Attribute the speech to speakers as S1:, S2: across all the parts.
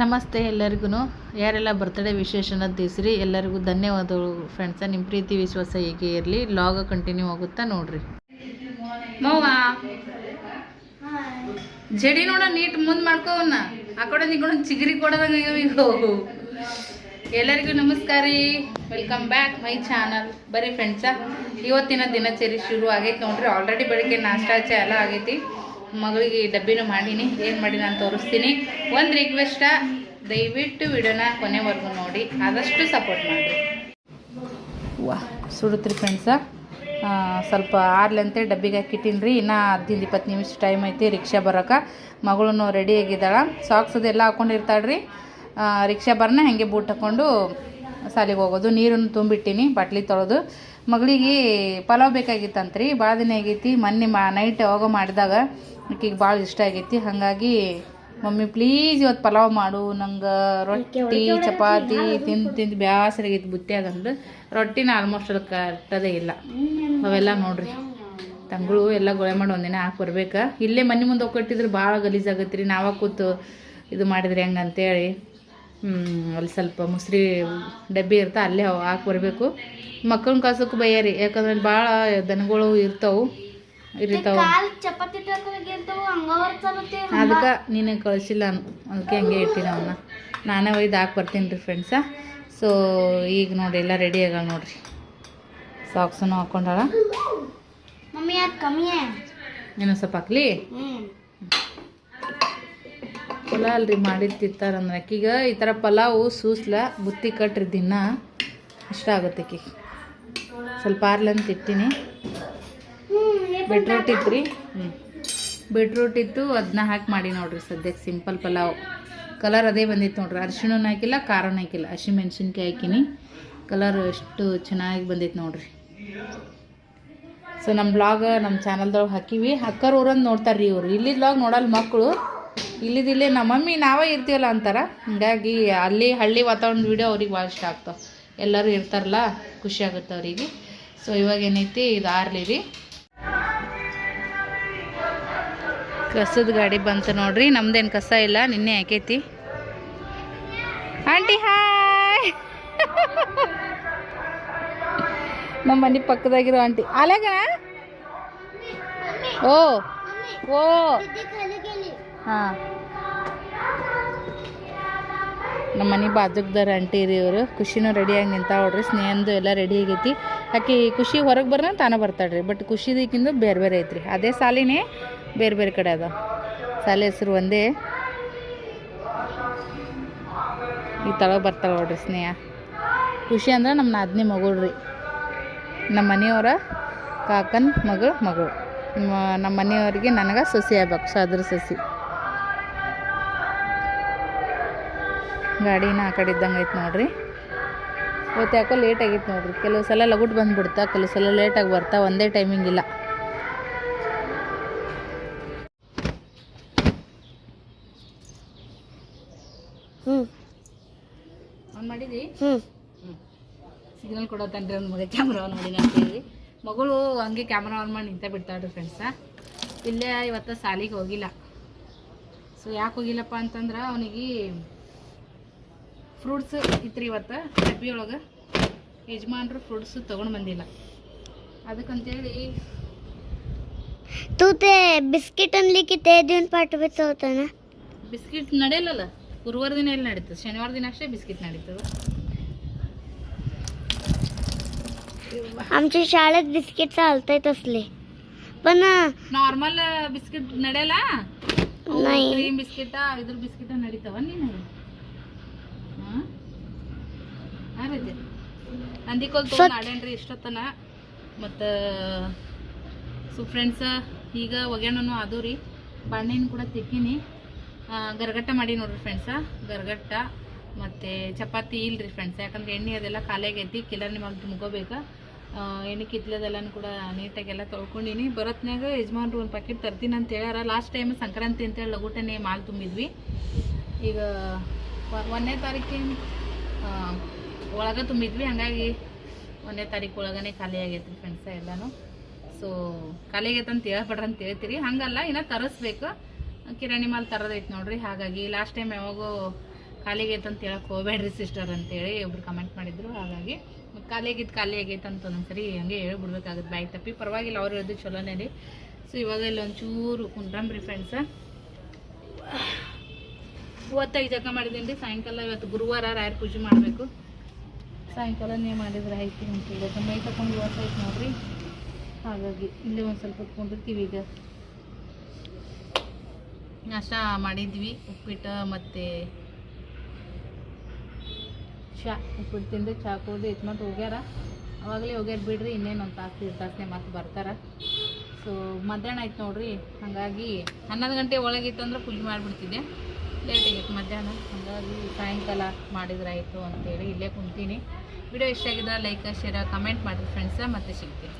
S1: ನಮಸ್ತೆ ಎಲ್ಲರಿಗೂ ಯಾರೆಲ್ಲ ಬರ್ತಡೇ ವಿಶೇಷನ ತಿಳಿಸ್ರಿ, ಎಲ್ಲರಿಗೂ ಧನ್ಯವಾದಗಳು ಫ್ರೆಂಡ್ಸ ನಿಮ್ಮ ಪ್ರೀತಿ, ವಿಶ್ವಾಸ ಹೀಗೆ ಇರಲಿ ಲಾಗ ಕಂಟಿನ್ಯೂ ಆಗುತ್ತಾ ನೋಡ್ರಿ. ಜಡಿ ನೋಡ ನೀಟ್ ಮುಂದೆ ಮಾಡ್ಕೋವನ್ನ ಆ ಕಡೆ ಈ ಕಡೆ ಚಿಗರಿ ಎಲ್ಲರಿಗೂ ನಮಸ್ಕಾರ. ವೆಲ್ಕಮ್ ಬ್ಯಾಕ್ ಮೈ ಚಾನಲ್ ಬರೀ ಫ್ರೆಂಡ್ಸ ಇವತ್ತಿನ ದಿನಚರಿ ಶುರು ಆಗೈತೆ ನೋಡ್ರಿ. ಆಲ್ರೆಡಿ ಬೆಳಿಗ್ಗೆ ನಾಷ್ಟಾ ಚಾ ಎಲ್ಲ ಆಗೈತಿ. ಮಗಳಿಗೆ ಡಬ್ಬಿನೂ ಮಾಡೀನಿ. ಏನು ಮಾಡಿ ನಾನು ತೋರಿಸ್ತೀನಿ. ಒಂದು ರಿಕ್ವೆಸ್ಟ ದಯವಿಟ್ಟು ವಿಡಿಯೋನ ಕೊನೆವರೆಗೂ ನೋಡಿ. ಆದಷ್ಟು ಸಪೋರ್ಟ್ ಮಾಡಿ ವಾ, ಸುಡುತ್ರಿ ಫ್ರೆಂಡ್ಸ ಸ್ವಲ್ಪ ಆರ್ಲಂತೆ ಡಬ್ಬಿಗೆ ಹಾಕಿಟ್ಟಿನಿ ರೀ. ಇನ್ನೂ ಹದಿನೈದು, ಇಪ್ಪತ್ತು ನಿಮಿಷ ಟೈಮ್ ಐತಿ ರಿಕ್ಷಾ ಬರೋಕೆ. ಮಗಳೂ ರೆಡಿ ಆಗಿದ್ದಾಳೆ. ಸಾಕ್ಸ್ ಅದೆಲ್ಲ ಹಾಕೊಂಡಿರ್ತಾಳೆ ರೀ ರಿಕ್ಷಾ ಬರ್ನ ಹಾಗೆ ಬೂಟ್ ಹಾಕ್ಕೊಂಡು ಸಾಲಿಗೆ ಹೋಗೋದು. ನೀರನ್ನು ತುಂಬಿಟ್ಟಿನಿ, ಬಾಟ್ಲಿ ತೊಳೆದು. ಮಗಳಿಗೆ ಪಲಾವ್ ಬೇಕಾಗಿತ್ತಂತ್ರಿ. ಭಾಳ ದಿನ ಆಗೈತಿ. ಮೊನ್ನೆ ಮಾ ನೈಟ್ ಯಾವಾಗ ಮಾಡಿದಾಗ ಆಕೆಗೆ ಭಾಳ ಇಷ್ಟ ಆಗೈತಿ. ಹಾಗಾಗಿ ಮಮ್ಮಿ ಪ್ಲೀಸ್ ಇವತ್ತು ಪಲಾವ್ ಮಾಡು. ನಂಗೆ ರೊಟ್ಟಿ ಚಪಾತಿ ತಿಂದು ತಿಂದು ಬ್ಯಾಸರಾಗೈತಿ ಅದಂದ್ರೆ ರೊಟ್ಟಿನ ಆಲ್ಮೋಸ್ಟ್ ಅದು ಕಟ್ಟೋದೇ ಇಲ್ಲ. ಅವೆಲ್ಲ ನೋಡ್ರಿ. ತಂಗಳು ಎಲ್ಲ ಗೊಳೆ ಮಾಡಿ ಒಂದಿನ ಹಾಕಿ ಬರ್ಬೇಕು. ಇಲ್ಲೇ ಮನೆ ಮುಂದೆ ಒಕ್ಕಟ್ಟಿದ್ರೆ ಭಾಳ ಗಲೀಜಾಗತ್ತೆ ರೀ ನಾವ ಕೂತು ಇದು ಮಾಡಿದ್ರಿ ಹೆಂಗೆ ಅಂತೇಳಿ ಅಲ್ಲಿ ಸ್ವಲ್ಪ ಮುಸ್ರಿ ಡಬ್ಬಿ ಇರ್ತಾ ಅಲ್ಲೇ ಹಾಕಿ ಬರಬೇಕು. ಮಕ್ಕಳನ್ನ ಕಳ್ಸೋಕೆ ಬಯ್ಯಾರಿ ಯಾಕಂದ್ರೆ ಭಾಳ ದನಗಳು ಇರ್ತಾವು. ಇರ್ತಾವ. ಅದಕ್ಕೆ ನೀನು ಕಳಿಸಿಲ್ಲ ಅದಕ್ಕೆ ಹಂಗೆ ಇಟ್ಟಿನ ಅವನ್ನ ನಾನೇ ಒಯ್ದು ಹಾಕಿ ಬರ್ತೀನಿ ರೀ ಫ್ರೆಂಡ್ಸ ಸೊ ಈಗ ನೋಡಿ ಎಲ್ಲ ರೆಡಿ ಆಗಲ್ಲ ನೋಡ್ರಿ. ಸಾಕ್ಸನ್ನು ಹಾಕೊಂಡಾಳ.
S2: ಮಮ್ಮಿ ಅದು
S1: ಇನ್ನೊಂದು ಸ್ವಲ್ಪ ಹಾಕ್ಲಿ? ಚಲೋ ಅಲ್ರಿ ಮಾಡಿದ್ದು ತಿಂತಾರಂದ್ರೆ ಆಕಿಗೆ ಈ ಥರ ಪಲಾವು, ಸೂಸ್ಲ, ಬುತ್ತಿ ಕಟ್ಟ್ರಿ ದಿನ ಇಷ್ಟ ಆಗುತ್ತೆ ಆಕಿಗೆ ಸ್ವಲ್ಪ ಆರ್ಲಂತ ಇಟ್ಟಿನಿ. ಬೀಟ್ರೂಟ್ ಇತ್ತು ರೀ ಹ್ಞೂ ಬೀಟ್ರೂಟ್ ಇತ್ತು ಅದನ್ನ ಹಾಕಿ ಮಾಡಿ ನೋಡ್ರಿ ಸದ್ಯಕ್ಕೆ ಸಿಂಪಲ್ ಪಲಾವ್. ಕಲರ್ ಅದೇ ಬಂದಿತ್ತು ನೋಡ್ರಿ. ಅರಿಶಿಣೂ ಹಾಕಿಲ್ಲ ಖಾರನೂ ಹಾಕಿಲ್ಲ. ಹಸಿಮೆಣ್ಸಿನ್ಕಾಯಿ ಹಾಕಿನಿ. ಕಲರ್ ಎಷ್ಟು ಚೆನ್ನಾಗಿ ಬಂದಿತ್ತು ನೋಡ್ರಿ. ಸೊ ನಮ್ಮ ಬ್ಲಾಗ್ ನಮ್ಮ ಚಾನಲ್ದೊಳಗೆ ಹಾಕಿವಿ. ಅಕ್ಕರ್ ಊರಂದು ನೋಡ್ತಾರೆ ರೀ ಇವರು. ಇಲ್ಲಿ ಬ್ಲಾಗ್ ನೋಡಲ್ಲ ಮಕ್ಕಳು ಇಲ್ಲಿದಿಲ್ಲೇ ನಮ್ಮ ಮಮ್ಮಿ ನಾವೇ ಇರ್ತೀವಲ್ಲ ಅಂತಾರೆ? ಹಿಂಗಾಗಿ ಅಲ್ಲಿ ಹಳ್ಳಿ ವಾತಾವರಣದ ವೀಡಿಯೋ ಅವ್ರಿಗೆ ಭಾಳ ಇಷ್ಟ ಆಗ್ತಾವೆ. ಎಲ್ಲರೂ ಇರ್ತಾರಲ್ಲ, ಖುಷಿ ಆಗುತ್ತೆ ಅವರಿಗೆ. ಸೊ ಇವಾಗ ಏನೈತಿ? ಇದು ಆರ್ಲಿ ರೀ. ಕಸದ ಗಾಡಿ ಬಂತು ನೋಡ್ರಿ. ನಮ್ದೇನು ಕಸ ಇಲ್ಲ, ನಿನ್ನೆ ಹಾಕೈತಿ ಆಂಟಿ, ಹಾಯ್! ನಮ್ಮ ಮನೆ ಪಕ್ಕದಾಗಿರೋ ಆಂಟಿ. ಅಲೆಗಣ ಓ ಓ. ಹಾಂ. ನಮ್ಮ ಮನೆ ಬಾಜುಕ್ದಾರ ಆಂಟಿ ರೀ ಇವರು. ಖುಷಿನೂ ರೆಡಿಯಾಗಿ ನಿಂತಾವ ನೋಡ್ರಿ. ಸ್ನೇಹಂದು ಎಲ್ಲ ರೆಡಿ ಆಗೈತಿ. ಆಕೆ ಖುಷಿ ಹೊರಗೆ ಬರ್ನ ತಾನೇ ಬರ್ತಾಳ್ರಿ ಬಟ್ ಖುಷಿದಕ್ಕಿಂದು ಬೇರೆ ಬೇರೆ ಐತ್ರಿ. ಅದೇ ಸಾಲಿನೇ ಬೇರೆ ಬೇರೆ ಕಡೆ ಅದ. ಸಾಲಿ ಹೆಸರು ಒಂದೇ. ಈ ತಳ ಬರ್ತಾಳೆ ನೋಡ್ರಿ ಸ್ನೇಹ. ಖುಷಿ ಅಂದ್ರೆ ನಮ್ಮ ನಾದ್ನಿ ಮಗಳು ರೀ. ನಮ್ಮ ಮನೆಯವರ ಕಾಕನ ಮಗಳು ಮಗಳು. ನಮ್ಮ ಮನೆಯವ್ರಿಗೆ ನನಗೆ ಸಸಿ ಆಗ್ಬೇಕು. ಸಾದ್ರ ಸೊಸಿ. ಗಾಡಿನ ಆ ಕಡೆ ಇದ್ದಂಗೆ ಐತೆ ನೋಡ್ರಿ. ಇವತ್ತು ಯಾಕೋ ಲೇಟ್ ಆಗೈತೆ ನೋಡ್ರಿ. ಕೆಲವು ಸಲ ಲಗುಟ್ ಬಂದ್ಬಿಡ್ತಾ ಕೆಲವು ಸಲ ಲೇಟಾಗಿ ಬರ್ತಾ ಒಂದೇ ಟೈಮಿಂಗ್ ಇಲ್ಲ.
S2: ಹ್ಮ್.
S1: ಆನ್ ಮಾಡಿದಿ?
S2: ಹ್ಮ್.
S1: ಸಿಗ್ನಲ್ ಕೊಡತ್ತನ್ರಿ ಅವ್ನ ಮಗ ಕ್ಯಾಮ್ರಾ ಆನ್ ಮಾಡಿ ಅಂತೇಳಿ ಮಗಳು ಹಂಗೆ ಕ್ಯಾಮ್ರಾ ಆನ್ ಮಾಡಿ ನಿಂತ ಬಿಡ್ತಾಳ್ರಿ ಫ್ರೆಂಡ್ಸ ಇಲ್ಲೇ ಇವತ್ತು ಸಾಲಿಗೆ ಹೋಗಿಲ್ಲ. ಸೊ ಯಾಕೆ ಹೋಗಿಲ್ಲಪ್ಪ ಅಂತಂದ್ರೆ ಅವನಿಗೆ ಫ್ರೂಟ್ಸ್ ಇತ್ತು ರೀ ಇವತ್ತು ಡಬ್ಬಿ ಒಳಗೆ ಯಜಮಾನ್ರು ಫ್ರೂಟ್ಸ್ ತೊಗೊಂಡು ಬಂದಿಲ್ಲ ಅದಕ್ಕಂತೇಳಿ
S2: तू ते बिस्किट आणली की ते देऊन पाठवायचं होतं ना
S1: ಬಿಸ್ಕಿಟ್ ನಡೆಯಲ್ಲಲ್ಲ ಗುರುವಾರ ದಿನ ಎಲ್ಲಿ ನಡೀತದೆ ಶನಿವಾರ ದಿನ ಅಷ್ಟೇ ಬಿಸ್ಕಿಟ್ ನಡೀತದೆ
S2: आमच्या शाळेत बिस्किट चालतायत असले पण अं,
S1: ನಾರ್ಮಲ್ ಬಿಸ್ಕಿಟ್ ನಡೆಯಲ್ಲ
S2: नाही
S1: ಕ್ರೀಮ್ ಬಿಸ್ಕಿಟ ಇದ್ರ ಬಿಸ್ಕಿಟ ನಡೀತಾವ ನೀನು ನಂದಿಕೋಲ್ ತೊಗೊಂಡು ಆಡೇನ್ರಿ ಇಷ್ಟೊತ್ತನ. ಮತ್ತು ಸೊ ಫ್ರೆಂಡ್ಸ ಈಗ ಒಗ್ಯಾಣನು ಅದು ರೀ. ಕೂಡ ತಿಕ್ಕಿನಿ. ಗರಗಟ್ಟ ಮಾಡಿ ನೋಡ್ರಿ ಫ್ರೆಂಡ್ಸ ಗರಗಟ್ಟ ಮತ್ತು ಚಪಾತಿ ಇಲ್ರಿ ಫ್ರೆಂಡ್ಸ್ ಯಾಕಂದ್ರೆ ಎಣ್ಣೆ ಅದೆಲ್ಲ ಖಾಲಿ ಆಗೈತಿ ಕಿಲರ್ ನಿಮಗೆ ತುಂಬ್ಕೋಬೇಕು ಎಣ್ಣೆ ಕಿತ್ಲದೆಲ್ಲನೂ ಕೂಡ ನೀಟಾಗೆಲ್ಲ ತೊಳ್ಕೊಂಡಿನಿ. ಬರತ್ನಾಗ ಯಜಮಾನ್ರು ಒಂದು ಪ್ಯಾಕೆಟ್ ತರ್ತೀನಿ ಅಂತ ಹೇಳ್ಯಾರ. ಲಾಸ್ಟ್ ಟೈಮ್ ಸಂಕ್ರಾಂತಿ ಅಂತೇಳಿ ಲಗೂಟನೇ ಮಾಲ್ ತುಂಬಿದ್ವಿ. ಈಗ ಒಂದನೇ ತಾರೀಕಿನ ಒಳಗೆ ತುಂಬಿದ್ವಿ, ಹಾಗಾಗಿ ಒಂದನೇ ತಾರೀಕು ಒಳಗನೆ ಖಾಲಿ ಆಗೈತಿ ಫ್ರೆಂಡ್ಸ ಎಲ್ಲನೂ. ಸೊ ಖಾಲಿ ಆಗೈತೆ ಅಂತ ಹೇಳ್ಬೇಡ್ರಿ ಅಂತ ಹೇಳ್ತೀರಿ. ಹಂಗಲ್ಲ, ಇನ್ನು ತರಿಸ್ಬೇಕು. ಕಿರಾಣಿ ಮಾಲ್ ತರೋದೈತೆ ನೋಡ್ರಿ, ಹಾಗಾಗಿ ಲಾಸ್ಟ್ ಟೈಮ್ ಯಾವಾಗೋ ಖಾಲಿ ಆಗೈತೆ ಅಂತ ಹೇಳಕ್ಕೆ ಹೋಗ್ಬೇಡ್ರಿ ಸಿಸ್ಟರ್ ಅಂತೇಳಿ ಒಬ್ರು ಕಮೆಂಟ್ ಮಾಡಿದ್ರು. ಹಾಗಾಗಿ ಖಾಲಿ ಆಗೈತೆ ಖಾಲಿ ಆಗೈತೆ ಅಂತ ಒಂದೊಂದ್ಸರಿ ಹಂಗೆ ಹೇಳ್ಬಿಡ್ಬೇಕಾಗುತ್ತೆ. ಬಾಯಿ ತಪ್ಪಿ, ಪರವಾಗಿಲ್ಲ, ಅವ್ರು ಹೇಳಿದ್ರು ಚಲೋನೇ ರೀ. ಸೊ ಇವಾಗ ಇಲ್ಲಿ ಒಂಚೂರು ಕುಂಡ್ರಂಬ್ರಿ ಫ್ರೆಂಡ್ಸ ಮೂವತ್ತೈದು ಜಗ ಮಾಡಿದ್ದೀನಿ ರೀ ಸಾಯಂಕಾಲ ಇವತ್ತು ಗುರುವಾರ ರಾಯರ ಪೂಜೆ ಮಾಡಬೇಕು. ಸಾಯಂಕಾಲನೇ ಮಾಡಿದ್ರೆ ಆಯ್ತು ಅಂತ ಇವತ್ತು ಮೈ ತಗೊಂಡು ಇವತ್ತಾಯ್ತು ನೋಡ್ರಿ. ಹಾಗಾಗಿ ಇಲ್ಲಿ ಒಂದು ಸ್ವಲ್ಪ ಹೊತ್ಕೊಂಡಿರ್ತೀವಿ ಈಗ. ನಾಷ್ಟ ಮಾಡಿದ್ವಿ ಉಪ್ಪಿಟ್ಟು ಮತ್ತು ಚಾ ಉಪ್ಪಿಟ್ಟು ತಿಂದು ಚಾ ಕುಡ್ದು ಇದು ಮತ್ತು ಹೋಗ್ಯಾರ. ಅವಾಗಲೇ ಹೋಗ್ಯಾರ ಬಿಡ್ರಿ ಇನ್ನೇನು ಒಂದು ತಾಸು ಎರಡು ತಾಸನೇ ಮತ್ತೆ ಬರ್ತಾರೆ. ಸೊ ಮಧ್ಯಾಹ್ನ ಆಯ್ತು ನೋಡ್ರಿ. ಹಾಗಾಗಿ ಹನ್ನೊಂದು ಗಂಟೆ ಒಳಗಿತ್ತು ಅಂದ್ರೆ ಪೂಜೆ ಮಾಡಿಬಿಡ್ತಿದ್ದೆ. ಲೇಟ್ ಆಗಿತ್ತು ಮಧ್ಯಾಹ್ನ. ಹಾಗಾಗಿ ಸಾಯಂಕಾಲ ಮಾಡಿದ್ರೆ ಆಯಿತು ಅಂತೇಳಿ ಇಲ್ಲೇ ಕುಂತೀನಿ. ವಿಡಿಯೋ ಇಷ್ಟ ಆಗಿದ್ರೆ ಲೈಕ್ ಶೇರ್ ಕಮೆಂಟ್ ಮಾಡಿ ಫ್ರೆಂಡ್ಸ ಮತ್ತೆ ಸಿಗ್ತೀನಿ.